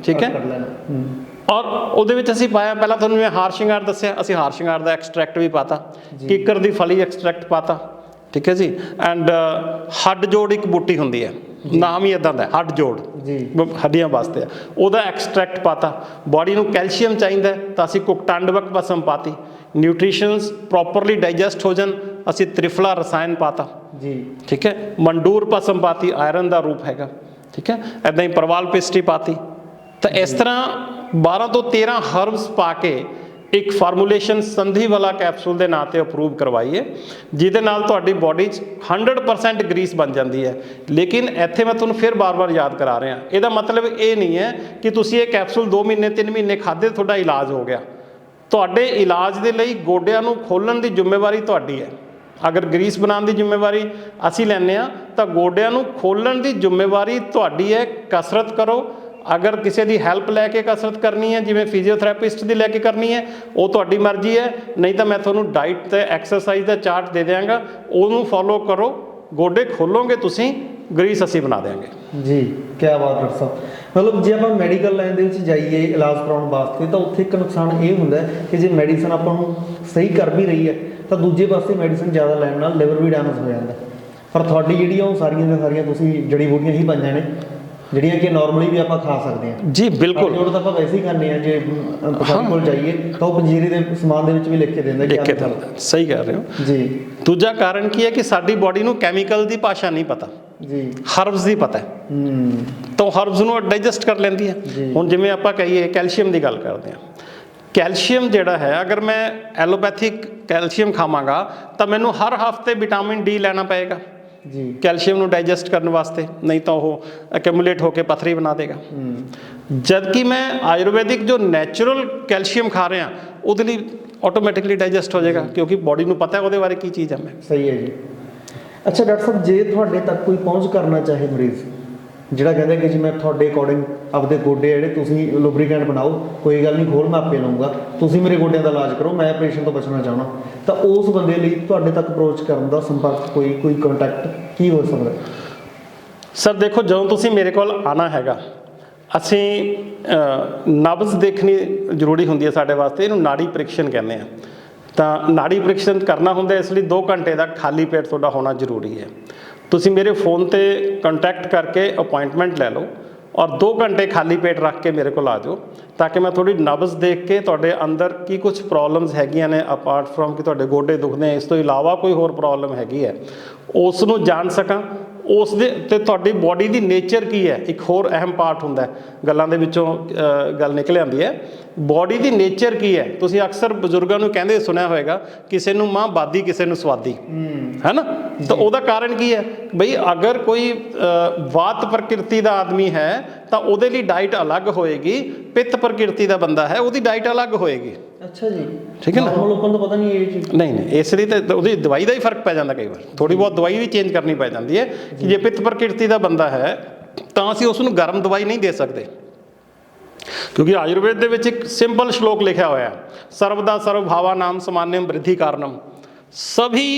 ਠੀਕ ਹੂੰ। ਔਰ ਉਹਦੇ ਵਿੱਚ ਅਸੀਂ ਪਾਇਆ ਪਹਿਲਾਂ ਤੁਹਾਨੂੰ ਮੈਂ ਹਾਰ ਸ਼ਿੰਗਾਰ ਦੱਸਿਆ ਅਸੀਂ ਹਾਰ ਸ਼ਿੰਗਾਰ ਦਾ ਐਕਸਟ੍ਰੈਕਟ ਵੀ ਪਾਤਾ। ਕਿੱਕਰ ਦੀ ਫਲੀ ਐਕਸਟ੍ਰੈਕਟ ਪਾਤਾ। ਠੀਕ ਹੈ ਜੀ? ਐਂਡ ਹੱਡ ਜੋੜ ਇੱਕ ਬੂਟੀ ਹੁੰਦੀ ਹੈ। ਨਾਮ ਹੀ ਇਦਾਂ ਦਾ ਹੱਡ ਜੋੜ। ਜੀ। ਹੱਡੀਆਂ ਵਾਸਤੇ ਆ। ਉਹਦਾ ਐਕਸਟ੍ਰੈਕਟ ਪਾਤਾ। ਬਾਡੀ ਨੂੰ ਕੈਲਸ਼ੀਅਮ ਚਾਹੀਦਾ ਤਾਂ ਅਸੀਂ ਕੁਕਟਾਂਡਵਕ ਪਸਮ ਪਾਤੀ। ਨਿਊਟ੍ਰੀਸ਼ਨਸ ਪ੍ਰੋਪਰਲੀ ਡਾਈਜੈਸਟ ਹੋ ਜਾਣ ਅਸੀਂ ਤ੍ਰਿਫਲਾ ਰਸਾਇਣ ਪਾਤਾ। ਜੀ। ਠੀਕ ਹੈ? ਮੰਡੂਰ ਪਸਮ ਪਾਤੀ ਆਇਰਨ ਦਾ ਰੂਪ ਹੈਗਾ। ਠੀਕ ਹੈ? ਐਦਾਂ ਹੀ ਪਰਵਾਲ ਪੇਸਟਰੀ ਪਾਤੀ। ਤਾਂ ਇਸ ਤਰ੍ਹਾਂ 12 ਤੋਂ 13 ਹਰਬਸ ਪਾ ਕੇ ਇੱਕ ਫਾਰਮੂਲੇਸ਼ਨ ਸੰਧੀ ਵਾਲਾ ਕੈਪਸੂਲ ਦੇ ਨਾਂ ਤੇ ਅਪਰੂਵ ਕਰਵਾਈਏ, ਜਿਹਦੇ ਨਾਲ ਤੁਹਾਡੀ ਬਾਡੀ 'ਚ 100% ਗਰੀਸ ਬਣ ਜਾਂਦੀ ਹੈ। ਲੇਕਿਨ ਇੱਥੇ ਮੈਂ ਤੁਹਾਨੂੰ ਫਿਰ ਬਾਰ-ਬਾਰ ਯਾਦ ਕਰਾ ਰਿਹਾ। ਇਹਦਾ ਮਤਲਬ ਇਹ ਨਹੀਂ ਹੈ ਕਿ ਤੁਸੀਂ ਇਹ ਕੈਪਸੂਲ 2 ਮਹੀਨੇ 3 ਮਹੀਨੇ ਖਾਦੇ ਤੁਹਾਡਾ ਇਲਾਜ ਹੋ ਗਿਆ। ਤੁਹਾਡੇ ਇਲਾਜ ਦੇ ਲਈ ਗੋਡਿਆਂ ਨੂੰ ਖੋਲਣ ਦੀ ਜ਼ਿੰਮੇਵਾਰੀ ਤੁਹਾਡੀ ਹੈ। ਅਗਰ ਗਰੀਸ ਬਣਾਉਣ ਦੀ ਜ਼ਿੰਮੇਵਾਰੀ ਅਸੀਂ ਲੈਂਦੇ ਆ ਤਾਂ ਗੋਡਿਆਂ ਨੂੰ ਖੋਲਣ ਦੀ ਜ਼ਿੰਮੇਵਾਰੀ ਤੁਹਾਡੀ ਹੈ। ਕਸਰਤ ਕਰੋ ਅਗਰ ਕਿਸੇ ਦੀ ਹੈਲਪ ਲੈ ਕੇ ਕਸਰਤ ਕਰਨੀ ਹੈ, ਜਿਵੇਂ ਫਿਜ਼ੀਓਥੈਰੇਪਿਸਟ ਦੀ ਲੈ ਕੇ ਕਰਨੀ ਹੈ, ਉਹ ਤੁਹਾਡੀ ਮਰਜ਼ੀ ਹੈ। ਨਹੀਂ ਤਾਂ ਮੈਂ ਤੁਹਾਨੂੰ ਡਾਈਟ ਤੇ ਐਕਸਰਸਾਈਜ਼ ਦਾ ਚਾਰਟ ਦੇ ਦਿਆਂਗਾ। ਉਹਨੂੰ ਫੋਲੋ ਕਰੋ। ਗੋਡੇ ਖੋਲੋਗੇ ਤੁਸੀਂ ਗਰੀਸ ਅਸੀਂ ਬਣਾ ਦੇਵਾਂਗੇ ਜੀ ਕੀ ਬਾਤ ਡਾਕਟਰ ਸਾਹਿਬ ਮਤਲਬ ਜੇ ਆਪਾਂ ਮੈਡੀਕਲ ਲਾਈਨ ਦੇ ਵਿੱਚ ਜਾਈਏ, ਇਲਾਜ ਕਰਾਉਣ ਵਾਸਤੇ, ਤਾਂ ਉੱਥੇ ਇੱਕ ਨੁਕਸਾਨ ਇਹ ਹੁੰਦਾ ਕਿ ਜੇ ਮੈਡੀਸਨ ਆਪਾਂ ਨੂੰ ਸਹੀ ਕਰ ਵੀ ਰਹੀ ਹੈ, ਤਾਂ ਦੂਜੇ ਪਾਸੇ ਮੈਡੀਸਨ ਜ਼ਿਆਦਾ ਲੈਣ ਨਾਲ ਲਿਵਰ ਵੀ ਡੈਮੇਜ ਹੋ ਜਾਂਦਾ ਪਰ ਤੁਹਾਡੀ ਜਿਹੜੀ ਆ ਉਹ ਸਾਰੀਆਂ ਦੀਆਂ ਸਾਰੀਆਂ ਤੁਸੀਂ ਜੜੀ ਬੂਟੀਆਂ ਹੀ ਪਾਈਆਂ ਨੇ। ਜਿਹੜੀਆਂ ਕਿ ਨਾਰਮਲੀ ਵੀ ਆਪਾਂ ਖਾ ਸਕਦੇ ਹਾਂ। ਜੀ ਬਿਲਕੁਲ। ਬਿਲਕੁਲ ਤਾਂ ਆਪਾਂ ਵੈਸੇ ਹੀ ਖਾਂਦੇ ਆ ਜੇ ਪਸੰਦ ਕੋਲ ਜਾਈਏ ਤਾਂ ਉਹ ਪੰਜੀਰੀ ਦੇ ਸਮਾਨ ਦੇ ਵਿੱਚ ਵੀ ਲਿਖ ਕੇ ਦਿੰਦਾ ਕੇ ਆਹ ਸਹੀ ਕਹਿ ਰਹੇ ਹੋ। ਜੀ। ਦੂਜਾ ਕਾਰਨ ਕੀ ਹੈ ਕਿ ਸਾਡੀ ਬਾਡੀ ਨੂੰ ਕੈਮੀਕਲ ਦੀ ਭਾਸ਼ਾ ਨਹੀਂ ਪਤਾ। ਜੀ। ਹਰਬਸ ਦੀ ਪਤਾ ਹੈ। ਹੂੰ। ਤਾਂ ਹਰਬਸ ਨੂੰ ਡਾਈਜੈਸਟ ਕਰ ਲੈਂਦੀ ਹੈ। ਹੁਣ ਜਿਵੇਂ ਆਪਾਂ ਕਹੀਏ ਕੈਲਸ਼ੀਅਮ ਦੀ ਗੱਲ ਕਰਦੇ ਹਾਂ। ਕੈਲਸ਼ੀਅਮ ਜਿਹੜਾ ਹੈ ਅਗਰ ਮੈਂ ਐਲੋਪੈਥਿਕ ਕੈਲਸ਼ੀਅਮ ਖਾਵਾਂਗਾ ਤਾਂ ਮੈਨੂੰ ਹਰ ਹਫ਼ਤੇ ਵਿਟਾਮਿਨ ਡੀ ਲੈਣਾ ਪਏਗਾ। ਜੀ। ਕੈਲਸ਼ੀਅਮ ਨੂੰ ਡਾਈਜੈਸਟ ਕਰਨ ਵਾਸਤੇ ਨਹੀਂ ਤਾਂ ਉਹ ਐਕੂਮੂਲੇਟ ਹੋ ਕੇ ਪਥਰੀ ਬਣਾ ਦੇਗਾ। ਜਦ ਕਿ ਮੈਂ ਆਯੁਰਵੈਦਿਕ ਜੋ ਨੈਚੁਰਲ ਕੈਲਸ਼ੀਅਮ ਖਾ ਰਿਹਾ ਉਹਦੇ ਲਈ ਆਟੋਮੈਟਿਕਲੀ ਡਾਈਜੈਸਟ ਹੋ ਜਾਏਗਾ ਕਿਉਂਕਿ ਬਾਡੀ ਨੂੰ ਪਤਾ ਹੈ ਉਹਦੇ ਬਾਰੇ ਕੀ ਚੀਜ਼ ਹੈ। ਮੈਂ ਸਹੀ ਹੈ ਜੀ। ਅੱਛਾ ਡਾਕਟਰ ਸਾਹਿਬ ਜੇ ਤੁਹਾਡੇ ਤੱਕ ਕੋਈ ਪਹੁੰਚ ਕਰਨਾ ਚਾਹੇ ਮਰੀਜ਼ ਜਿਹੜਾ ਕਹਿੰਦਾ ਕਿ ਜੀ ਮੈਂ ਤੁਹਾਡੇ ਅਕੋਰਡਿੰਗ ਆਪਦੇ ਗੋਡੇ ਜਿਹੜੇ ਤੁਸੀਂ ਲੁਬਰੀਕੈਂਟ ਬਣਾਓ, ਕੋਈ ਗੱਲ ਨਹੀਂ, ਖੋਲ ਮੈਂ ਆਪੇ ਲਵਾਂਗਾ ਤੁਸੀਂ ਮੇਰੇ ਗੋਡਿਆਂ ਦਾ ਇਲਾਜ ਕਰੋ, ਮੈਂ ਆਪਰੇਸ਼ਨ ਤੋਂ ਬਚਣਾ ਚਾਹਣਾ ਤਾਂ ਉਸ ਬੰਦੇ ਲਈ ਤੁਹਾਡੇ ਤੱਕ ਅਪਰੋਚ ਕਰਨ ਦਾ ਸੰਪਰਕ ਕੋਈ ਕੋਈ ਕੰਟੈਕਟ ਕੀ ਹੋ ਸਕਦਾ? ਸਰ ਦੇਖੋ, ਜਦੋਂ ਤੁਸੀਂ ਮੇਰੇ ਕੋਲ ਆਣਾ ਹੈਗਾ, ਅਸੀਂ ਨਬਜ਼ ਦੇਖਣੀ ਜ਼ਰੂਰੀ ਹੁੰਦੀ ਹੈ ਸਾਡੇ ਵਾਸਤੇ, ਇਹਨੂੰ ਨਾੜੀ ਪ੍ਰੀਖਣ ਕਹਿੰਦੇ ਆ। ਤਾਂ ਨਾੜੀ ਪ੍ਰੀਖਣ ਕਰਨਾ ਹੁੰਦਾ, ਇਸ ਲਈ 2 ਘੰਟੇ ਦਾ ਖਾਲੀ ਪੇਟ ਤੁਹਾਡਾ ਹੋਣਾ ਜ਼ਰੂਰੀ ਹੈ। ਤੁਸੀਂ ਮੇਰੇ ਫੋਨ ਤੇ ਕੰਟੈਕਟ ਕਰਕੇ ਅਪਾਇੰਟਮੈਂਟ ਲੈ ਲਓ ਔਰ 2 ਘੰਟੇ ਖਾਲੀ ਪੇਟ ਰੱਖ ਕੇ ਮੇਰੇ ਕੋਲ ਆ ਜਾਓ ਤਾਂ ਕਿ ਮੈਂ ਤੁਹਾਡੀ ਨਬਜ਼ ਦੇਖ ਕੇ ਤੁਹਾਡੇ ਅੰਦਰ ਕੀ ਕੁਝ ਪ੍ਰੋਬਲਮਸ ਹੈਗੀਆਂ ਨੇ ਅਪਾਰਟ ਫਰਮ ਕਿ ਤੁਹਾਡੇ ਗੋਡੇ ਦੁਖਦੇ ਆ ਇਸ ਤੋਂ ਇਲਾਵਾ ਕੋਈ ਹੋਰ ਪ੍ਰੋਬਲਮ ਹੈਗੀ ਹੈ, ਉਸ ਨੂੰ ਜਾਣ ਸਕਾਂ। ਉਸ ਦੇ ਤੇ ਤੁਹਾਡੀ ਬਾਡੀ ਦੀ ਨੇਚਰ ਕੀ ਹੈ? ਇੱਕ ਹੋਰ ਅਹਿਮ ਪਾਰਟ ਹੁੰਦਾ ਹੈ। ਗੱਲਾਂ ਦੇ ਵਿੱਚੋਂ ਗੱਲ ਨਿਕਲ ਆਉਂਦੀ ਹੈ। ਬਾਡੀ ਦੀ ਨੇਚਰ ਕੀ ਹੈ? ਤੁਸੀਂ ਅਕਸਰ ਬਜ਼ੁਰਗਾਂ ਨੂੰ ਕਹਿੰਦੇ ਸੁਣਿਆ ਹੋਵੇਗਾ ਕਿਸੇ ਨੂੰ ਮਾਂ ਬਾਦੀ ਕਿਸੇ ਨੂੰ ਸਵਾਦੀ। ਹੈ। ਨਾ ਤਾਂ ਉਹਦਾ ਕਾਰਨ ਕੀ ਹੈ? ਬਈ ਅਗਰ ਕੋਈ ਵਾਤ ਪ੍ਰਕਿਰਤੀ ਦਾ ਆਦਮੀ ਹੈ ਤਾਂ ਉਹਦੇ ਲਈ ਡਾਈਟ ਅਲੱਗ ਹੋਏਗੀ ਪਿੱਤ ਪ੍ਰਕਿਰਤੀ ਦਾ ਬੰਦਾ ਹੈ ਉਹਦੀ ਡਾਈਟ ਅਲੱਗ ਹੋਏਗੀ। ਅੱਛਾ ਜੀ ਠੀਕ ਹੈ ਨਾ? ਨਾਰਮਲ ਲੋਕਾਂ ਨੂੰ ਤਾਂ ਪਤਾ ਨਹੀਂ ਇਹ ਚੀਜ਼ ਨਹੀਂ ਨਹੀਂ ਇਸ ਲਈ ਤਾਂ ਉਹਦੀ ਦਵਾਈ ਦਾ ਹੀ ਫਰਕ ਪੈ ਜਾਂਦਾ ਕਈ ਵਾਰ ਥੋੜੀ ਬਹੁਤ ਦਵਾਈ ਵੀ ਚੇਂਜ ਕਰਨੀ ਪੈ ਜਾਂਦੀ ਹੈ ਕਿ ਜੇ ਪਿੱਤ ਪ੍ਰਕਿਰਤੀ ਦਾ ਬੰਦਾ ਹੈ ਤਾਂ ਅਸੀਂ ਉਸ ਨੂੰ ਗਰਮ ਦਵਾਈ ਨਹੀਂ ਦੇ ਸਕਦੇ ਕਿਉਂਕਿ ਆਯੁਰਵੇਦ ਦੇ ਵਿੱਚ ਇੱਕ ਸਿੰਪਲ ਸ਼ਲੋਕ ਲਿਖਿਆ ਹੋਇਆ ਹੈ ਸਰਵਦਾ ਸਰਵ ਭਾਵਾ ਨਾਮ समान्यम वृद्धि कारणम सभी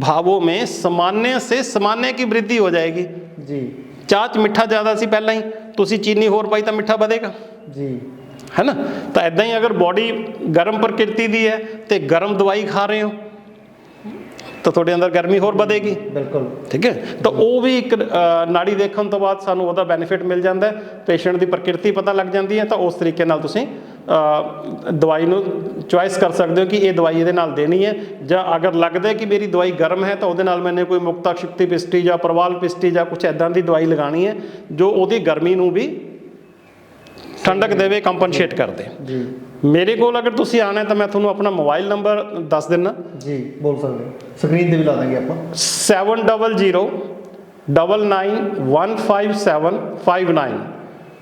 भावों में सामान्य से सामान्य की वृद्धि हो जाएगी ਜੀ ਚਾਹ ਚ ਮਿੱਠਾ ਜ਼ਿਆਦਾ ਸੀ ਪਹਿਲਾਂ ਹੀ ਤੁਸੀਂ ਚੀਨੀ ਹੋਰ ਪਾਈ ਤਾਂ ਮਿੱਠਾ ਵਧੇਗਾ ਜੀ ਹੈ ਨਾ ਤਾਂ ਇਦਾਂ ਹੀ ਅਗਰ ਬਾਡੀ ਗਰਮ ਪ੍ਰਕਿਰਤੀ ਦੀ ਹੈ ਤੇ ਗਰਮ ਦਵਾਈ ਖਾ ਰਹੇ ਹੋ ਤਾਂ ਤੁਹਾਡੇ ਅੰਦਰ ਗਰਮੀ ਹੋਰ ਵਧੇਗੀ। ਬਿਲਕੁਲ। ਠੀਕ ਹੈ? ਤਾਂ ਉਹ ਵੀ ਇੱਕ ਨਾੜੀ ਦੇਖਣ ਤੋਂ ਬਾਅਦ ਸਾਨੂੰ ਉਹਦਾ ਬੈਨੀਫਿਟ ਮਿਲ ਜਾਂਦਾ ਹੈ। ਪੇਸ਼ੈਂਟ ਦੀ ਪ੍ਰਕਿਰਤੀ ਪਤਾ ਲੱਗ ਜਾਂਦੀ ਹੈ ਤਾਂ ਉਸ ਤਰੀਕੇ ਨਾਲ ਤੁਸੀਂ ਦਵਾਈ ਨੂੰ ਚੁਆਇਸ ਕਰ ਸਕਦੇ ਹੋ ਕਿ ਇਹ ਦਵਾਈ ਇਹਦੇ ਨਾਲ ਦੇਣੀ ਹੈ। ਜਾਂ ਅਗਰ ਲੱਗਦਾ ਹੈ ਕਿ ਮੇਰੀ ਦਵਾਈ ਗਰਮ ਹੈ ਤਾਂ ਉਹਦੇ ਨਾਲ ਮੈਨੇ ਕੋਈ ਮੁਕਤਾ ਸ਼ਕਤੀ ਪਿਸਟੀ ਜਾਂ ਪ੍ਰਵਾਲ ਪਿਸਟੀ ਜਾਂ ਕੁਝ ਐਦਾਂ ਦੀ ਦਵਾਈ ਲਗਾਣੀ ਹੈ ਜੋ ਉਹਦੀ ਗਰਮੀ ਨੂੰ ਵੀ ਠੰਡਕ ਦੇਵੇ ਕੰਪਨਸੇਟ ਕਰਦੇ। ਜੀ। ਮੇਰੇ ਕੋਲ ਅਗਰ ਤੁਸੀਂ ਆਣਾ ਤਾਂ ਮੈਂ ਤੁਹਾਨੂੰ ਆਪਣਾ ਮੋਬਾਈਲ ਨੰਬਰ ਦੱਸ ਦਿੰਨਾ। ਜੀ ਬੋਲ ਸਕਦੇ ਸਕਰੀਨ ਤੇ ਵੀ ਲਾ ਦਾਂਗੇ ਆਪਾਂ। 700 99155759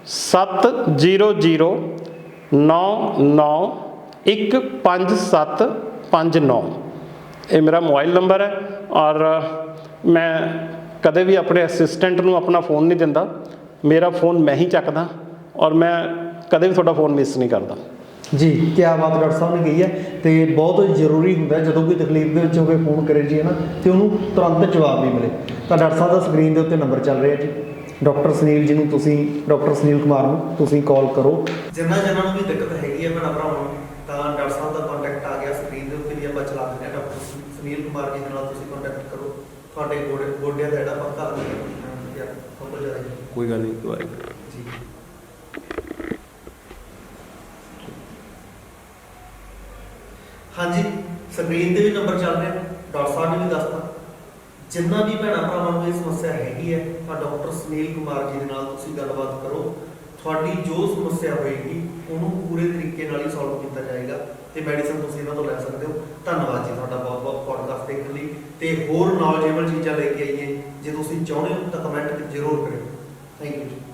70099155759 ਇਹ ਮੇਰਾ ਮੋਬਾਈਲ ਨੰਬਰ ਹੈ ਔਰ ਮੈਂ ਕਦੇ ਵੀ ਆਪਣੇ ਅਸਿਸਟੈਂਟ ਨੂੰ ਆਪਣਾ ਫੋਨ ਨਹੀਂ ਦਿੰਦਾ। ਮੇਰਾ ਫੋਨ ਮੈਂ ਹੀ ਚੱਕਦਾ। ਔਰ ਮੈਂ ਕਦੇ ਵੀ ਤੁਹਾਡਾ ਫੋਨ ਮਿਸ ਨਹੀਂ ਕਰਦਾ। ਜੀ ਕੀ ਬਾਤ ਡਾਕਟਰ ਸਾਹਿਬ ਨੇ ਕਹੀ ਹੈ ਤੇ ਬਹੁਤ ਜ਼ਰੂਰੀ ਹੁੰਦਾ ਹੈ ਜਦੋਂ ਕੋਈ ਤਕਲੀਫ ਦੇ ਵਿੱਚ ਹੋਵੇ ਫੋਨ ਕਰੇ ਜੀ ਹੈ ਨਾ ਤੇ ਉਹਨੂੰ ਤੁਰੰਤ ਜਵਾਬ ਵੀ ਮਿਲੇ। ਤਾਂ ਡਾਕਟਰ ਸਾਹਿਬ ਦਾ ਸਕਰੀਨ ਦੇ ਉੱਤੇ ਨੰਬਰ ਚੱਲ ਰਿਹਾ ਜੀ। ਡਾਕਟਰ ਸੁਨੀਲ ਜੀ ਨੂੰ ਤੁਸੀਂ ਡਾਕਟਰ ਸੁਨੀਲ ਕੁਮਾਰ ਨੂੰ ਤੁਸੀਂ ਕਾਲ ਕਰੋ। ਜਿੰਨਾ ਜਿਨ੍ਹਾਂ ਨੂੰ ਵੀ ਦਿੱਕਤ ਹੈਗੀ ਹੈ ਭੈਣਾਂ ਭਰਾਵਾਂ ਨੂੰ ਤਾਂ ਡਾਕਟਰ ਸਾਹਿਬ ਦਾ ਕੰਟੈਕਟ ਆ ਗਿਆ ਸਕਰੀਨ ਦੇ ਉੱਤੇ ਵੀ ਆਪਾਂ ਚਲਾ ਦਿੰਦੇ ਹਾਂ। ਡਾਕਟਰ ਸੁਨੀਲ ਕੁਮਾਰ ਜੀ ਨਾਲ ਤੁਸੀਂ ਕੰਟੈਕਟ ਕਰੋ। ਤੁਹਾਡੇ ਗੋਡੇ ਗੋਡਿਆਂ ਦਾ ਜਿਹੜਾ ਪੱਕਾ ਜੀ ਕੋਈ ਗੱਲ ਨਹੀਂ ਜੀ ਹਾਂਜੀ ਸਕਰੀਨ ਤੇ ਵੀ ਨੰਬਰ ਚੱਲ ਰਿਹਾ ਡਾਕਟਰ ਸਾਹਿਬ ਨੇ ਵੀ ਦੱਸਤਾ। ਜਿੰਨਾ ਵੀ ਭੈਣਾਂ ਭਰਾਵਾਂ ਨੂੰ ਇਹ ਸਮੱਸਿਆ ਹੈਗੀ ਹੈ, ਤਾਂ ਡਾਕਟਰ ਸੁਨੀਲ ਕੁਮਾਰ ਜੀ ਦੇ ਨਾਲ ਤੁਸੀਂ ਗੱਲਬਾਤ ਕਰੋ। ਤੁਹਾਡੀ ਜੋ ਸਮੱਸਿਆ ਹੋਏਗੀ, ਉਹਨੂੰ ਪੂਰੇ ਤਰੀਕੇ ਨਾਲ ਹੀ ਸੋਲਵ ਕੀਤਾ ਜਾਏਗਾ ਤੇ ਮੈਡੀਸਨ ਤੁਸੀਂ ਇਹਨਾਂ ਤੋਂ ਲੈ ਸਕਦੇ ਹੋ। ਧੰਨਵਾਦ ਜੀ ਤੁਹਾਡਾ ਬਹੁਤ ਬਹੁਤ ਪੋਡਕਾਸਟ ਦੇਖਣ ਲਈ। ਤੇ ਹੋਰ ਨੌਲੇਜੇਬਲ ਚੀਜ਼ਾਂ ਲੈ ਕੇ ਆਈਏ, ਜੇ ਤੁਸੀਂ ਚਾਹੁੰਦੇ ਹੋ ਤਾਂ ਕਮੈਂਟ ਜ਼ਰੂਰ ਕਰਿਓ। ਥੈਂਕ ਯੂ ਜੀ।